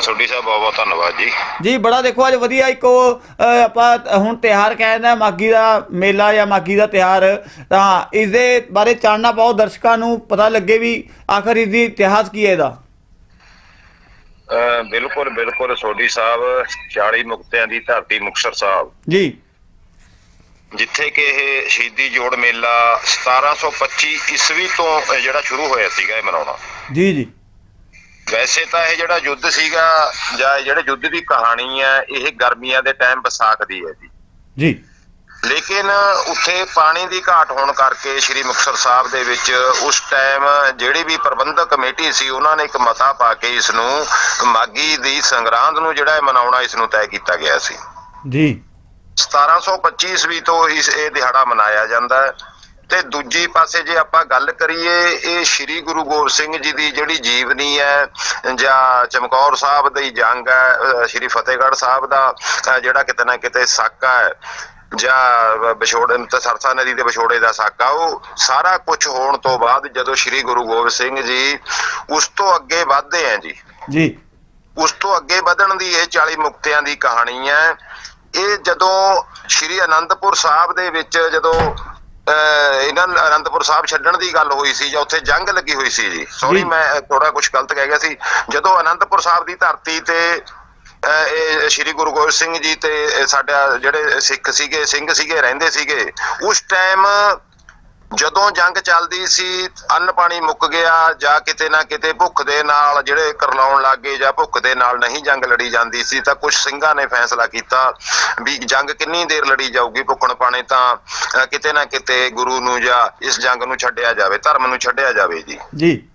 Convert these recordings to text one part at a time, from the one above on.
ਬਸ ਸੋਢੀ ਸਾਹਿਬ ਬਹੁਤ ਬਹੁਤ ਧੰਨਵਾਦ ਜੀ। ਜੀ ਬੜਾ ਦੇਖੋ ਅੱਜ ਵਧੀਆ ਇੱਕ ਉਹ, ਅ, ਆਪਾਂ ਹੁਣ ਤਿਹਾਰ ਕਹਿੰਦਾ ਮਾਗੀ ਦਾ ਮੇਲਾ ਜਾਂ ਮਾਗੀ ਦਾ ਤਿਹਾਰ ਤਾਂ ਇਸ ਦੇ ਬਾਰੇ ਚਾਨਣਾ ਪਾਓ ਦਰਸ਼ਕਾਂ ਨੂੰ ਪਤਾ ਲੱਗੇ ਵੀ ਆਖਰ ਇਸ ਦੀ ਇਤਿਹਾਸ ਕੀ ਹੈ ਇਹਦਾ। ਅਹ ਬਿਲਕੁਲ ਬਿਲਕੁਲ ਸੋਢੀ ਸਾਹਿਬ 40 ਮੁਕਤਿਆਂ ਦੀ ਧਰਤੀ ਮੁਕਤਸਰ ਸਾਹਿਬ। ਜੀ। ਜਿੱਥੇ ਕਿ ਇਹ ਸ਼ਹੀਦੀ ਜੋੜ ਮੇਲਾ 1725 ਈਸਵੀ ਤੋਂ ਇਹ ਜਿਹੜਾ ਸ਼ੁਰੂ ਹੋਇਆ ਸੀਗਾ ਇਹ ਮਨਾਉਣਾ। ਜੀ ਜੀ। ਵੈਸੇ ਤਾਂ ਇਹ ਜਿਹੜਾ ਯੁੱਧ ਸੀਗਾ ਜਾਂ ਇਹ ਜਿਹੜੇ ਯੁੱਧ ਦੀ ਕਹਾਣੀ ਹੈ ਇਹ ਗਰਮੀਆਂ ਦੇ ਟਾਈਮ ਵਿਸਾਖ ਦੀ ਹੈ ਜੀ। ਜੀ। ਲੇਕਿਨ ਉੱਥੇ ਪਾਣੀ ਦੀ ਘਾਟ ਹੋਣ ਕਰਕੇ ਸ੍ਰੀ ਮੁਕਤਸਰ ਸਾਹਿਬ ਦੇ ਵਿੱਚ ਉਸ ਟਾਈਮ ਜਿਹੜੀ ਵੀ ਪ੍ਰਬੰਧਕ ਕਮੇਟੀ ਸੀ ਉਹਨਾਂ ਨੇ ਇੱਕ ਮਤਾ ਪਾ ਕੇ ਇਸ ਨੂੰ ਮਾਗੀ ਦੀ ਸੰਗਰਾਂਦ ਨੂੰ ਜਿਹੜਾ ਮਨਾਉਣਾ ਇਸ ਨੂੰ ਤੈਅ ਕੀਤਾ ਗਿਆ ਸੀ। ਜੀ। 1725 ਈਸਵੀ ਤੋਂ ਇਸ ਇਹ ਦਿਹਾੜਾ ਮਨਾਇਆ ਜਾਂਦਾ ਹੈ। ਤੇ ਦੂਜੀ ਪਾਸੇ ਜੇ ਆਪਾਂ ਗੱਲ ਕਰੀਏ ਇਹ ਸ੍ਰੀ ਗੁਰੂ ਗੋਬਿੰਦ ਸਿੰਘ ਜੀ ਦੀ ਜਿਹੜੀ ਜੀਵਨੀ ਹੈ ਜਾਂ ਚਮਕੌਰ ਸਾਹਿਬ ਦੀ ਜੰਗ ਹੈ ਸ੍ਰੀ ਫਤਿਹਗੜ੍ਹ ਸਾਹਿਬ ਦਾ ਜਿਹੜਾ ਕਿਤੇ ਨਾ ਕਿਤੇ ਸਾਕਾ ਹੈ ਜਾਂ ਵਿਛੋੜੇ ਤੇ ਸਰਸਾ ਨਦੀ ਦੇ ਵਿਛੋੜੇ ਦਾ ਸਾਕਾ ਉਹ ਸਾਰਾ ਕੁਝ ਹੋਣ ਤੋਂ ਬਾਅਦ ਜਦੋਂ ਸ੍ਰੀ ਗੁਰੂ ਗੋਬਿੰਦ ਸਿੰਘ ਜੀ ਉਸ ਤੋਂ ਅੱਗੇ ਵਧਦੇ ਆ ਜੀ। ਜੀ। ਉਸ ਤੋਂ ਅੱਗੇ ਵਧਣ ਦੀ ਇਹ 40 ਮੁਕਤਿਆਂ ਦੀ ਕਹਾਣੀ ਹੈ। ਇਹ ਜਦੋਂ ਸ਼੍ਰੀ ਅਨੰਦਪੁਰ ਸਾਹਿਬ ਦੇ ਵਿੱਚ ਜਦੋਂ ਇਹਨਾਂ ਅਨੰਦਪੁਰ ਸਾਹਿਬ ਛੱਡਣ ਦੀ ਗੱਲ ਹੋਈ ਸੀ ਜਾਂ ਉੱਥੇ ਜੰਗ ਲੱਗੀ ਹੋਈ ਸੀ ਜੀ ਸੌਰੀ। ਮੈਂ ਥੋੜਾ ਕੁਝ ਗਲਤ ਕਹਿ ਗਿਆ ਸੀ ਜਦੋਂ ਅਨੰਦਪੁਰ ਸਾਹਿਬ ਦੀ ਧਰਤੀ ਤੇ ਇਹ ਸ਼੍ਰੀ ਗੁਰੂ ਗੋਬਿੰਦ ਸਿੰਘ ਜੀ ਤੇ ਸਾਡਾ ਜਿਹੜੇ ਸਿੱਖ ਸੀਗੇ ਸਿੰਘ ਸੀਗੇ ਰਹਿੰਦੇ ਸੀਗੇ ਉਸ ਟਾਈਮ ਜਦੋਂ ਜੰਗ ਚੱਲਦੀ ਸੀ, ਅੰਨ ਪਾਣੀ ਮੁੱਕ ਗਿਆ ਜਾਂ ਕਿਤੇ ਨਾ ਕਿਤੇ ਭੁੱਖ ਦੇ ਨਾਲ ਜਿਹੜੇ ਕਰਲਾਉਣ ਲੱਗੇ ਜਾਂ ਭੁੱਖ ਦੇ ਨਾਲ ਨਹੀਂ ਜੰਗ ਲੜੀ ਜਾਂਦੀ ਸੀ, ਤਾਂ ਕੁਝ ਸਿੰਘਾਂ ਨੇ ਫੈਸਲਾ ਕੀਤਾ ਵੀ ਜੰਗ ਕਿੰਨੀ ਦੇਰ ਲੜੀ ਜਾਊਗੀ ਭੁੱਖਣ ਪਾਣੇ, ਤਾਂ ਕਿਤੇ ਨਾ ਕਿਤੇ ਗੁਰੂ ਨੂੰ ਜਾਂ ਇਸ ਜੰਗ ਨੂੰ ਛੱਡਿਆ ਜਾਵੇ, ਧਰਮ ਨੂੰ ਛੱਡਿਆ ਜਾਵੇ ਜੀ। ਜੀ।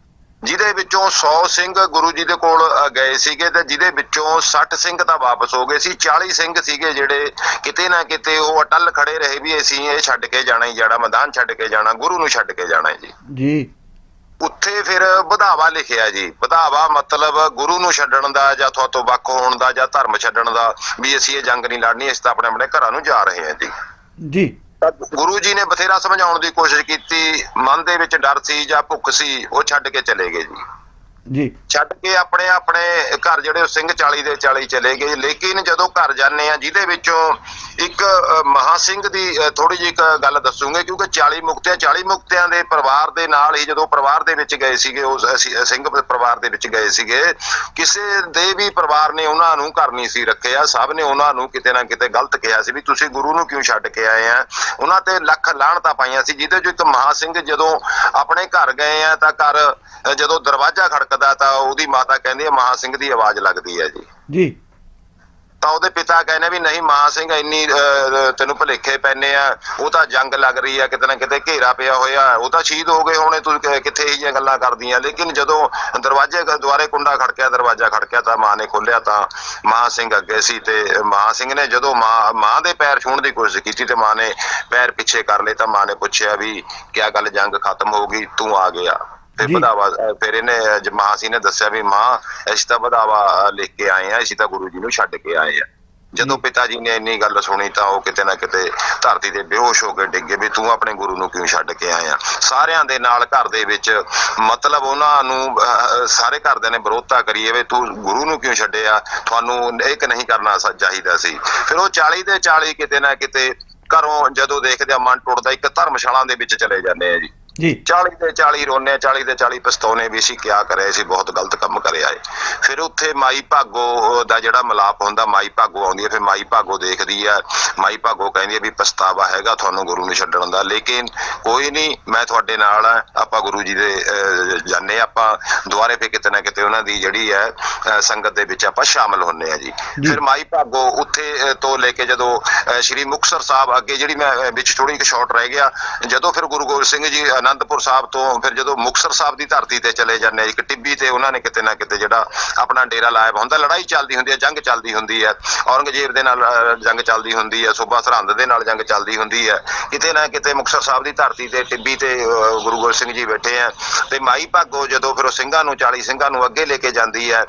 ਜਿਹਦੇ ਵਿੱਚੋਂ 100 ਸਿੰਘ ਗੁਰੂ ਜੀ ਦੇ ਕੋਲ ਗਏ ਸੀਗੇ ਤੇ ਜਿਹਦੇ ਵਿੱਚੋਂ 60 ਸਿੰਘ ਤਾਂ ਵਾਪਸ ਹੋ ਗਏ ਸੀ 40 ਸਿੰਘ ਸੀਗੇ ਜਿਹੜੇ ਕਿਤੇ ਨਾ ਕਿਤੇ ਉਹ ਅਟਲ ਖੜੇ ਰਹੇ ਵੀ ਅਸੀਂ ਇਹ ਛੱਡ ਕੇ ਜਾਣਾ ਹੀ ਜਾਣਾ ਮੈਦਾਨ ਛੱਡ ਕੇ ਜਾਣਾ ਗੁਰੂ ਨੂੰ ਛੱਡ ਕੇ ਜਾਣਾ ਜੀ। ਜੀ। ਉੱਥੇ ਫਿਰ ਵਧਾਵਾ ਲਿਖਿਆ ਜੀ। ਵਧਾਵਾ ਮਤਲਬ ਗੁਰੂ ਨੂੰ ਛੱਡਣ ਦਾ ਜਾਂ ਤੁਹਾਤੋਂ ਵੱਖ ਹੋਣ ਦਾ ਜਾਂ ਧਰਮ ਛੱਡਣ ਦਾ ਵੀ ਅਸੀਂ ਇਹ ਜੰਗ ਨਹੀਂ ਲੜਨੀ ਅਸੀਂ ਤਾਂ ਆਪਣੇ ਆਪਣੇ ਘਰਾਂ ਨੂੰ ਜਾ ਰਹੇ ਹਾਂ ਜੀ। ਜੀ। ਤਾਂ ਗੁਰੂ ਜੀ ਨੇ ਬਥੇਰਾ ਸਮਝਾਉਣ ਦੀ ਕੋਸ਼ਿਸ਼ ਕੀਤੀ, ਮਨ ਦੇ ਵਿੱਚ ਡਰ ਸੀ ਜਾਂ ਭੁੱਖ ਸੀ, ਉਹ ਛੱਡ ਕੇ ਚਲੇ ਗਏ ਜੀ। ਜੀ। ਛੱਡ ਕੇ ਆਪਣੇ ਆਪਣੇ ਘਰ ਜਿਹੜੇ ਉਹ ਸਿੰਘ 40 ਦੇ 40 ਚਲੇ ਗਏ। ਲੇਕਿਨ ਜਦੋਂ ਘਰ ਜਾਂਦੇ ਆ ਜਿਹਦੇ ਵਿੱਚੋਂ ਇੱਕ ਅ, ਮਹਾ ਸਿੰਘ ਦੀ ਥੋੜੀ ਜਿਹੀ ਗੱਲ ਦੱਸੂਗੇ ਕਿਉਂਕਿ 40 ਮੁਕਤਿਆਂ 40 ਮੁਕਤਿਆਂ ਦੇ ਪਰਿਵਾਰ ਦੇ ਨਾਲ ਹੀ ਜਦੋਂ ਪਰਿਵਾਰ ਦੇ ਵਿੱਚ ਗਏ ਸੀਗੇ ਉਸ ਸਿੰਘ ਪਰਿਵਾਰ ਦੇ ਵਿੱਚ ਗਏ ਸੀਗੇ ਕਿਸੇ ਦੇ ਵੀ ਪਰਿਵਾਰ ਨੇ ਉਹਨਾਂ ਨੂੰ ਘਰ ਨਹੀਂ ਸੀ ਰੱਖਿਆ। ਸਭ ਨੇ ਉਹਨਾਂ ਨੂੰ ਕਿਤੇ ਨਾ ਕਿਤੇ ਗਲਤ ਕਿਹਾ ਸੀ ਵੀ ਤੁਸੀਂ ਗੁਰੂ ਨੂੰ ਕਿਉਂ ਛੱਡ ਕੇ ਆਏ ਆ? ਉਹਨਾਂ ਤੇ ਲੱਖ ਲਾਹਣਤਾਂ ਪਾਈਆਂ ਸੀ ਜਿਹਦੇ ਚੋਂ ਇੱਕ ਮਹਾ ਸਿੰਘ ਜਦੋਂ ਆਪਣੇ ਘਰ ਗਏ ਆ ਤਾਂ ਘਰ ਜਦੋਂ ਦਰਵਾਜ਼ਾ ਖੜਕਦਾ ਤਾਂ ਉਹਦੀ ਮਾਤਾ ਕਹਿੰਦੀ ਹੈ ਮਹਾ ਸਿੰਘ ਦੀ ਆਵਾਜ਼ ਲੱਗਦੀ ਹੈ ਜੀ। ਜੀ। ਤਾਂ ਉਹਦੇ ਪਿਤਾ ਕਹਿੰਦੇ ਵੀ ਨਹੀਂ ਮਹਾ ਸਿੰਘ ਇੰਨੀ ਤੈਨੂੰ ਭਲੇਖੇ ਪੈਨੇ ਆ ਉਹ ਤਾਂ ਜੰਗ ਲੱਗ ਰਹੀ ਆ ਕਿਤੇ ਨਾ ਕਿਤੇ ਘੇਰਾ ਪਿਆ ਹੋਇਆ ਉਹ ਤਾਂ ਸ਼ਹੀਦ ਹੋ ਗਏ ਹੋਣੇ ਤੂੰ ਕਿੱਥੇ ਇਹ ਗੱਲਾਂ ਕਰਦੀਆਂ? ਲੇਕਿਨ ਜਦੋਂ ਦਰਵਾਜ਼ੇ ਦੁਆਰੇ ਕੁੰਡਾ ਖੜਕਿਆ ਦਰਵਾਜ਼ਾ ਖੜਕਿਆ ਤਾਂ ਮਾਂ ਨੇ ਖੋਲਿਆ ਤਾਂ ਮਹਾ ਸਿੰਘ ਅੱਗੇ ਸੀ ਤੇ ਮਹਾ ਸਿੰਘ ਨੇ ਜਦੋਂ ਮਾਂ ਮਾਂ ਦੇ ਪੈਰ ਛੂਹਣ ਦੀ ਕੋਸ਼ਿਸ਼ ਕੀਤੀ ਤੇ ਮਾਂ ਨੇ ਪੈਰ ਪਿੱਛੇ ਕਰ ਲਏ ਤਾਂ ਮਾਂ ਨੇ ਪੁੱਛਿਆ ਵੀ ਕਿਆ ਗੱਲ ਜੰਗ ਖਤਮ ਹੋ ਗਈ ਤੂੰ ਆ ਗਿਆ। ਜੀ। ਵਧਾਵਾ ਫਿਰ ਇਹਨੇ ਜ- ਮਾਂ ਸੀ ਨੇ ਦੱਸਿਆ ਵੀ ਮਾਂ ਅਸੀਂ ਤਾਂ ਵਧਾਵਾ ਲਿਖ ਕੇ ਆਏ ਆ ਅਸੀਂ ਤਾਂ ਗੁਰੂ ਜੀ ਨੂੰ ਛੱਡ ਕੇ ਆਏ ਆ ਜਦੋਂ ਪਿਤਾ ਜੀ ਨੇ ਇੰਨੀ ਗੱਲ ਸੁਣੀ ਤਾਂ ਉਹ ਕਿਤੇ ਨਾ ਕਿਤੇ ਧਰਤੀ ਤੇ ਬੇਹੋਸ਼ ਹੋ ਕੇ ਡਿੱਗੇ ਵੀ ਤੂੰ ਆਪਣੇ ਗੁਰੂ ਨੂੰ ਕਿਉਂ ਛੱਡ ਕੇ ਆਇਆ ਸਾਰਿਆਂ ਦੇ ਨਾਲ ਘਰ ਦੇ ਵਿੱਚ ਮਤਲਬ ਉਹਨਾਂ ਨੂੰ ਸਾਰੇ ਘਰਦਿਆਂ ਨੇ ਵਿਰੋਧਤਾ ਕਰੀ ਵੀ ਤੂੰ ਗੁਰੂ ਨੂੰ ਕਿਉਂ ਛੱਡਿਆ? ਤੁਹਾਨੂੰ ਇਹ ਕਿ ਨਹੀਂ ਕਰਨਾ ਚਾਹੀਦਾ ਸੀ। ਫਿਰ ਉਹ 40 ਦੇ 40 ਕਿਤੇ ਨਾ ਕਿਤੇ ਘਰੋਂ ਜਦੋਂ ਦੇਖਦੇ ਆ ਮਨ ਟੁੱਟਦਾ ਇੱਕ ਧਰਮਸ਼ਾਲਾ ਦੇ ਵਿੱਚ ਚਲੇ ਜਾਂਦੇ ਆ ਜੀ। ਜੀ। 40 ਦੇ 40 ਰੋਨੇ 40 ਦੇ 40 ਪਸਤੌਨੇ ਵੀ ਸੀ ਕਿਆ ਕਰੇ ਸੀ ਬਹੁਤ ਗਲਤ ਕੰਮ ਕਰਿਆ ਏ। ਫਿਰ ਉੱਥੇ ਮਾਈ ਭਾਗੋ ਦਾ ਜਿਹੜਾ ਮਲਾਪ ਹੁੰਦਾ ਮਾਈ ਭਾਗੋ ਆਉਂਦੀ ਹੈ ਫਿਰ ਮਾਈ ਭਾਗੋ ਦੇਖਦੀ ਹੈ ਮਾਈ ਭਾਗੋ ਕਹਿੰਦੀ ਹੈ ਵੀ ਪਛਤਾਵਾ ਹੈਗਾ ਤੁਹਾਨੂੰ ਗੁਰੂ ਨੂੰ ਛੱਡਣ ਦਾ। ਲੇਕਿਨ ਕੋਈ ਨਹੀਂ ਮੈਂ ਤੁਹਾਡੇ ਨਾਲ ਆ ਆਪਾਂ ਗੁਰੂ ਜੀ ਦੇ ਹਾਂ, ਆਪਾਂ ਦੁਆਰੇ ਫੇ ਕਿਤੇ ਨਾ ਕਿਤੇ ਉਹਨਾਂ ਦੀ ਜਿਹੜੀ ਹੈ ਸੰਗਤ ਦੇ ਵਿੱਚ ਆਪਾਂ ਸ਼ਾਮਲ ਹੁੰਨੇ ਆ ਜੀ। ਫਿਰ ਮਾਈ ਭਾਗੋ ਉੱਥੇ ਤੋਂ ਲੈ ਕੇ ਜਦੋਂ ਸ਼੍ਰੀ ਮੁਕਤਸਰ ਸਾਹਿਬ ਅੱਗੇ ਜਿਹੜੀ ਮੈਂ ਵਿੱਚ ਥੋੜੀ ਜਿਹੀ ਸ਼ਾਰਟ ਰਹਿ ਗਿਆ ਜਦੋਂ ਫਿਰ ਗੁਰੂ ਗੋਬਿੰਦ ਸਿੰਘ ਜੀ ਅਨੰਦਪੁਰ ਸਾਹਿਬ ਤੋਂ ਫਿਰ ਜਦੋਂ ਮੁਕਤਸਰ ਸਾਹਿਬ ਦੀ ਧਰਤੀ ਤੇ ਚਲੇ ਜਾਂਦੇ ਆ, ਇੱਕ ਟਿੱਬੀ ਤੇ ਉਹਨਾਂ ਨੇ ਕਿਤੇ ਨਾ ਕਿਤੇ ਜਿਹੜਾ ਆਪਣਾ ਡੇਰਾ ਲਾਇਆ ਹੁੰਦਾ ਲੜਾਈ ਚੱਲਦੀ ਹੁੰਦੀ ਹੈ ਜੰਗ ਚੱਲਦੀ ਹੁੰਦੀ ਹੈ ਔਰੰਗਜ਼ੇਬ ਦੇ ਨਾਲ ਜੰਗ ਚੱਲਦੀ ਹੁੰਦੀ ਹੈ ਸੂਬਾ ਸਰਹੰਦ ਦੇ ਨਾਲ ਜੰਗ ਚੱਲਦੀ ਹੁੰਦੀ ਹੈ ਕਿਤੇ ਨਾ ਕਿਤੇ ਮੁਕਤਸਰ ਸਾਹਿਬ ਦੀ ਧਰਤੀ ਤੇ ਟਿੱਬੀ ਤੇ ਗੁਰੂ ਗੋਬਿੰਦ ਸਿੰਘ ਜੀ ਬੈਠੇ ਆ ਤੇ ਮਾਈ ਭਾਗੋ ਜਦੋਂ ਫਿਰ ਉਹ ਸਿੰਘਾਂ ਨੂੰ 40 ਸਿੰਘਾਂ ਨੂੰ ਅੱਗੇ ਲੈ ਕੇ ਜਾਂਦੀ ਹੈ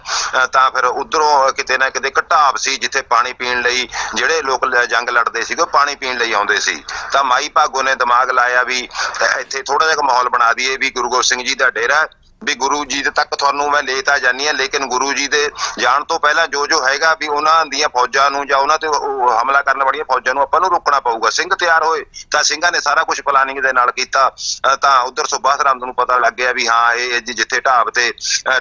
ਤਾਂ ਫਿਰ ਉਧਰੋਂ ਕਿਤੇ ਨਾ ਕਿਤੇ ਘਟਾਵ ਸੀ ਜਿੱਥੇ ਪਾਣੀ ਪੀਣ ਲਈ ਜਿਹੜੇ ਲੋਕ ਜੰਗ ਲੜਦੇ ਸੀਗੇ ਉਹ ਪਾਣੀ ਪੀਣ ਲਈ ਆਉਂਦੇ ਸੀ। ਤਾਂ ਮਾਈ ਭਾਗੋ ਨੇ ਦਿਮਾਗ ਲਾਇਆ ਵੀ ਇੱਥੇ ਥੋੜਾ ਜਿਹਾ ਮਾਹੌਲ ਬਣਾ ਦਈਏ ਵੀ ਗੁਰੂ ਗੋਬਿੰਦ ਸਿੰਘ ਜੀ ਦਾ ਡੇਰਾ ਵੀ ਗੁਰੂ ਜੀ ਦੇ ਤੱਕ ਤੁਹਾਨੂੰ ਮੈਂ ਲੈ ਤਾਂ ਜਾਨੀ ਆ ਲੇਕਿਨ ਗੁਰੂ ਜੀ ਦੇ ਜਾਣ ਤੋਂ ਪਹਿਲਾਂ ਜੋ ਜੋ ਹੈਗਾ ਵੀ ਉਹਨਾਂ ਦੀਆਂ ਫੌਜਾਂ ਨੂੰ ਜਾਂ ਉਹਨਾਂ ਤੇ ਹਮਲਾ ਕਰਨ ਵਾਲੀਆਂ ਫੌਜਾਂ ਨੂੰ ਆਪਾਂ ਨੂੰ ਰੋਕਣਾ ਪਊਗਾ। ਸਿੰਘ ਤਿਆਰ ਹੋਏ ਤਾਂ ਸਿੰਘਾਂ ਨੇ ਸਾਰਾ ਕੁਝ ਪਲਾਨਿੰਗ ਦੇ ਨਾਲ ਕੀਤਾ। ਤਾਂ ਉਧਰ ਸੁਭਾਸ਼ ਰਾਮ ਨੂੰ ਪਤਾ ਲੱਗ ਗਿਆ ਵੀ ਹਾਂ, ਇਹ ਜਿੱਥੇ ਢਾਬ ਤੇ